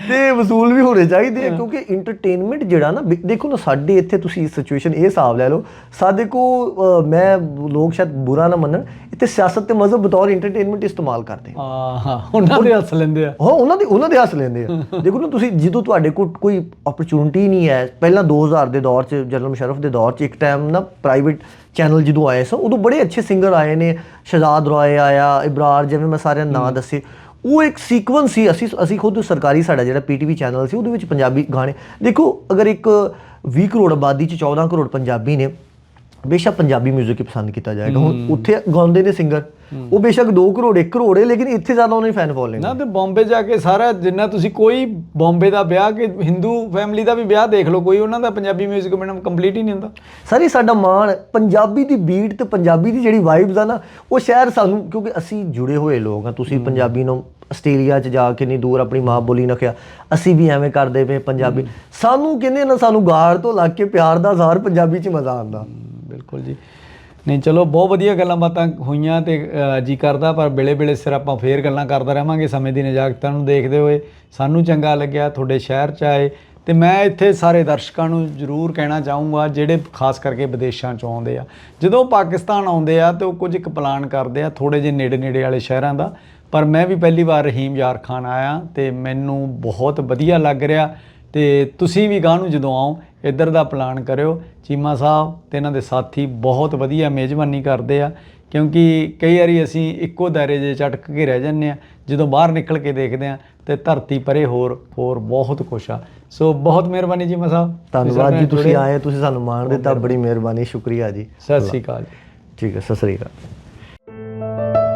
ਤੇ ਵਸੂਲ ਵੀ ਹੋਣੇ ਚਾਹੀਦੇ ਆ ਕਿਉਂਕਿ ਇੰਟਰਟੇਨਮੈਂਟ ਜਿਹੜਾ ਨਾ ਦੇਖੋ ਨਾ ਸਾਡੇ ਇੱਥੇ ਤੁਸੀਂ ਸਿਚੁਏਸ਼ਨ ਇਹ ਹਿਸਾਬ ਲੈ ਲਓ। ਸਾਡੇ ਕੋ ਮੈਂ ਲੋਕ ਸ਼ਾਇਦ ਬੁਰਾ ਨਾ ਮੰਨਣ ਇੱਥੇ ਸਿਆਸਤ ਤੇ ਮਜ਼ਹਬ ਬਤੌਰ ਇੰਟਰਟੇਨਮੈਂਟ ਇਸਤੇਮਾਲ ਕਰਦੇ ਆ। ਹਾਂ ਹਾਂ ਉਹਨਾਂ ਦੇ ਹੱਸ ਲੈਂਦੇ ਆ। ਹਾਂ ਉਹਨਾਂ ਦੇ ਉਹਨਾਂ ਦੇ ਹੱਸ ਲੈਂਦੇ ਆ। ਦੇਖੋ ਨਾ ਤੁਸੀਂ ਜਦੋਂ ਤੁਹਾਡੇ ਕੋਲ ਕੋਈ ਓਪਰਚੁਨਿਟੀ ਨਹੀਂ ਹੈ ਪਹਿਲਾਂ 2000 ਦੇ ਦੌਰ 'ਚ ਜਨਰਲ ਮੁਸ਼ਰਫ ਦੇ ਦੌਰ 'ਚ ਇੱਕ ਟਾਈਮ ਨਾ ਪ੍ਰਾਈਵੇਟ ਚੈਨਲ ਜਦੋਂ ਆਏ ਸੀ ਉਦੋਂ ਬੜੇ ਅੱਛੇ ਸਿੰਗਰ ਆਏ ਨੇ ਸ਼ਹਜ਼ਾਦ ਰੋਏ ਆਇਆ ਇਬਰਾਰ ਜਿਵੇਂ ਮੈਂ ਸਾਰਿਆਂ ਨਾਂ ਦੱਸੇ ਉਹ ਇੱਕ ਸੀਕੁਐਂਸ ਸੀ ਅਸੀਂ ਅਸੀਂ ਖੁਦ ਸਰਕਾਰੀ ਸਾਡਾ ਜਿਹੜਾ ਪੀਟੀਵੀ ਚੈਨਲ ਸੀ ਉਹਦੇ ਵਿੱਚ ਪੰਜਾਬੀ ਗਾਣੇ ਦੇਖੋ ਅਗਰ ਇੱਕ 20 ਕਰੋੜ ਆਬਾਦੀ ਚ 14 ਕਰੋੜ ਪੰਜਾਬੀ ਨੇ ਬੇਸ਼ੱਕ ਪੰਜਾਬੀ 뮤직 ਹੀ ਪਸੰਦ ਕੀਤਾ ਜਾਏਗਾ। ਹੁਣ ਉੱਥੇ ਗਾਉਂਦੇ ਨੇ ਸਿੰਗਰ ਉਹ ਬੇਸ਼ੱਕ 2 ਕਰੋੜ 1 ਕਰੋੜ ਹੈ ਲੇਕਿਨ ਇੱਥੇ ਜ਼ਿਆਦਾ ਉਹਨਾਂ ਦੀ ਫੈਨ ਫੋਲੋਇੰਗ ਨਾ ਤੇ ਬੰਬੇ ਜਾ ਕੇ ਸਾਰਾ ਜਿੰਨਾ ਤੁਸੀਂ ਕੋਈ ਬੰਬੇ ਦਾ ਵਿਆਹ ਕਿ ਹਿੰਦੂ ਫੈਮਿਲੀ ਦਾ ਵੀ ਵਿਆਹ ਦੇਖ ਲਓ ਕੋਈ ਉਹਨਾਂ ਦਾ ਪੰਜਾਬੀ 뮤직 ਬਿਨਾਂ ਕੰਪਲੀਟ ਹੀ ਨਹੀਂ ਹੁੰਦਾ। ਸਰ ਇਹ ਸਾਡਾ ਮਾਣ। ਪੰਜਾਬੀ ਦੀ ਬੀਟ ਤੇ ਪੰਜਾਬੀ ਦੀ ਜਿਹੜੀ ਵਾਈਬਸ ਆ ਨਾ ਉਹ ਸ਼ਾਇਦ ਸਾਨੂੰ ਕਿਉਂਕਿ ਅਸੀਂ ਜੁੜੇ ਹੋਏ ਲੋਕ ਆ ਤੁਸੀਂ ਪੰਜਾਬੀ ਨੂੰ ਆਸਟ੍ਰੇਲੀਆ 'ਚ ਜਾ ਕੇ ਨਹੀਂ ਦੂਰ ਆਪਣੀ ਮਾਂ ਬੋਲੀ ਨਾ ਕਿਹਾ ਅਸੀਂ ਵੀ ਐਵੇਂ ਕਰਦੇ ਪਏ ਪੰਜਾਬੀ। ਸਾਨੂੰ ਕਹਿੰਦੇ ਨਾ ਸਾਨੂੰ ਗਾੜ ਤੋਂ ਲੱਗ ਕੇ ਪਿਆਰ ਦਾ ਜ਼ਾਰ ਪੰਜਾਬੀ 'ਚ ਮਜ਼ਾ ਆਉਂਦਾ। ਬਿਲਕੁਲ ਜੀ। ਨਹੀਂ, ਚਲੋ, ਬਹੁਤ ਵਧੀਆ ਗੱਲਾਂ ਬਾਤਾਂ ਹੋਈਆਂ ਤੇ ਜੀ ਕਰਦਾ, ਪਰ ਵੇਲੇ ਵੇਲੇ ਸਿਰ ਆਪਾਂ ਫੇਰ ਗੱਲਾਂ ਕਰਦਾ ਰਹਾਂਗੇ, ਸਮੇਂ ਦੀ ਨਜਾਕਤਾਂ ਨੂੰ ਦੇਖਦੇ ਹੋਏ। ਸਾਨੂੰ ਚੰਗਾ ਲੱਗਿਆ, ਤੁਹਾਡੇ ਸ਼ਹਿਰ ਚ ਆਏ। ਤੇ ਮੈਂ ਇੱਥੇ ਸਾਰੇ ਦਰਸ਼ਕਾਂ ਨੂੰ ਜ਼ਰੂਰ ਕਹਿਣਾ ਚਾਹੂੰਗਾ, ਜਿਹੜੇ ਖਾਸ ਕਰਕੇ ਵਿਦੇਸ਼ਾਂ ਚੋਂ ਆਉਂਦੇ ਆ। ਜਦੋਂ ਪਾਕਿਸਤਾਨ ਆਉਂਦੇ ਆ, ਤੇ ਉਹ ਕੁਝ ਇੱਕ ਪਲਾਨ ਕਰਦੇ ਆ ਥੋੜੇ ਜਿਹੇ ਨੇੜੇ ਨੇੜੇ ਵਾਲੇ ਸ਼ਹਿਰਾਂ ਦਾ। ਪਰ ਮੈਂ ਵੀ ਪਹਿਲੀ ਵਾਰ ਰਹੀਮ ਯਾਰ ਖਾਨ ਆਇਆ, ਤੇ ਮੈਨੂੰ ਬਹੁਤ ਵਧੀਆ ਲੱਗ ਰਿਹਾ। ਤੇ ਤੁਸੀਂ ਵੀ ਗਾਂ ਨੂੰ ਜਦੋਂ ਆਓ ਇੱਧਰ ਦਾ ਪਲਾਨ ਕਰਿਓ। ਚੀਮਾ ਸਾਹਿਬ ਤੇ ਇਹਨਾਂ ਦੇ ਸਾਥੀ ਬਹੁਤ ਵਧੀਆ ਮੇਜ਼ਬਾਨੀ ਕਰਦੇ ਆ ਕਿਉਂਕਿ ਕਈ ਵਾਰੀ ਅਸੀਂ ਇੱਕੋ ਦਾਇਰੇ 'ਚ ਚਟਕ ਕੇ ਰਹਿ ਜਾਂਦੇ ਆ ਜਦੋਂ ਬਾਹਰ ਨਿਕਲ ਕੇ ਦੇਖਦੇ ਆ ਤੇ ਧਰਤੀ ਪਰੇ ਹੋਰ ਹੋਰ ਬਹੁਤ ਕੁਛ ਆ। ਸੋ ਬਹੁਤ ਮਿਹਰਬਾਨੀ ਚੀਮਾ ਸਾਹਿਬ। ਤੁਸੀਂ ਧੰਨਵਾਦ ਜੀ ਤੁਸੀਂ। ਆਏ ਤੁਸੀਂ ਸਾਨੂੰ ਮਾਣ ਦਿੱਤਾ ਬੜੀ ਮਿਹਰਬਾਨੀ ਸ਼ੁਕਰੀਆ ਜੀ। ਸਤਿ ਸ੍ਰੀ ਅਕਾਲ ਠੀਕ ਹੈ ਸਤਿ ਸ੍ਰੀ ਅਕਾਲ।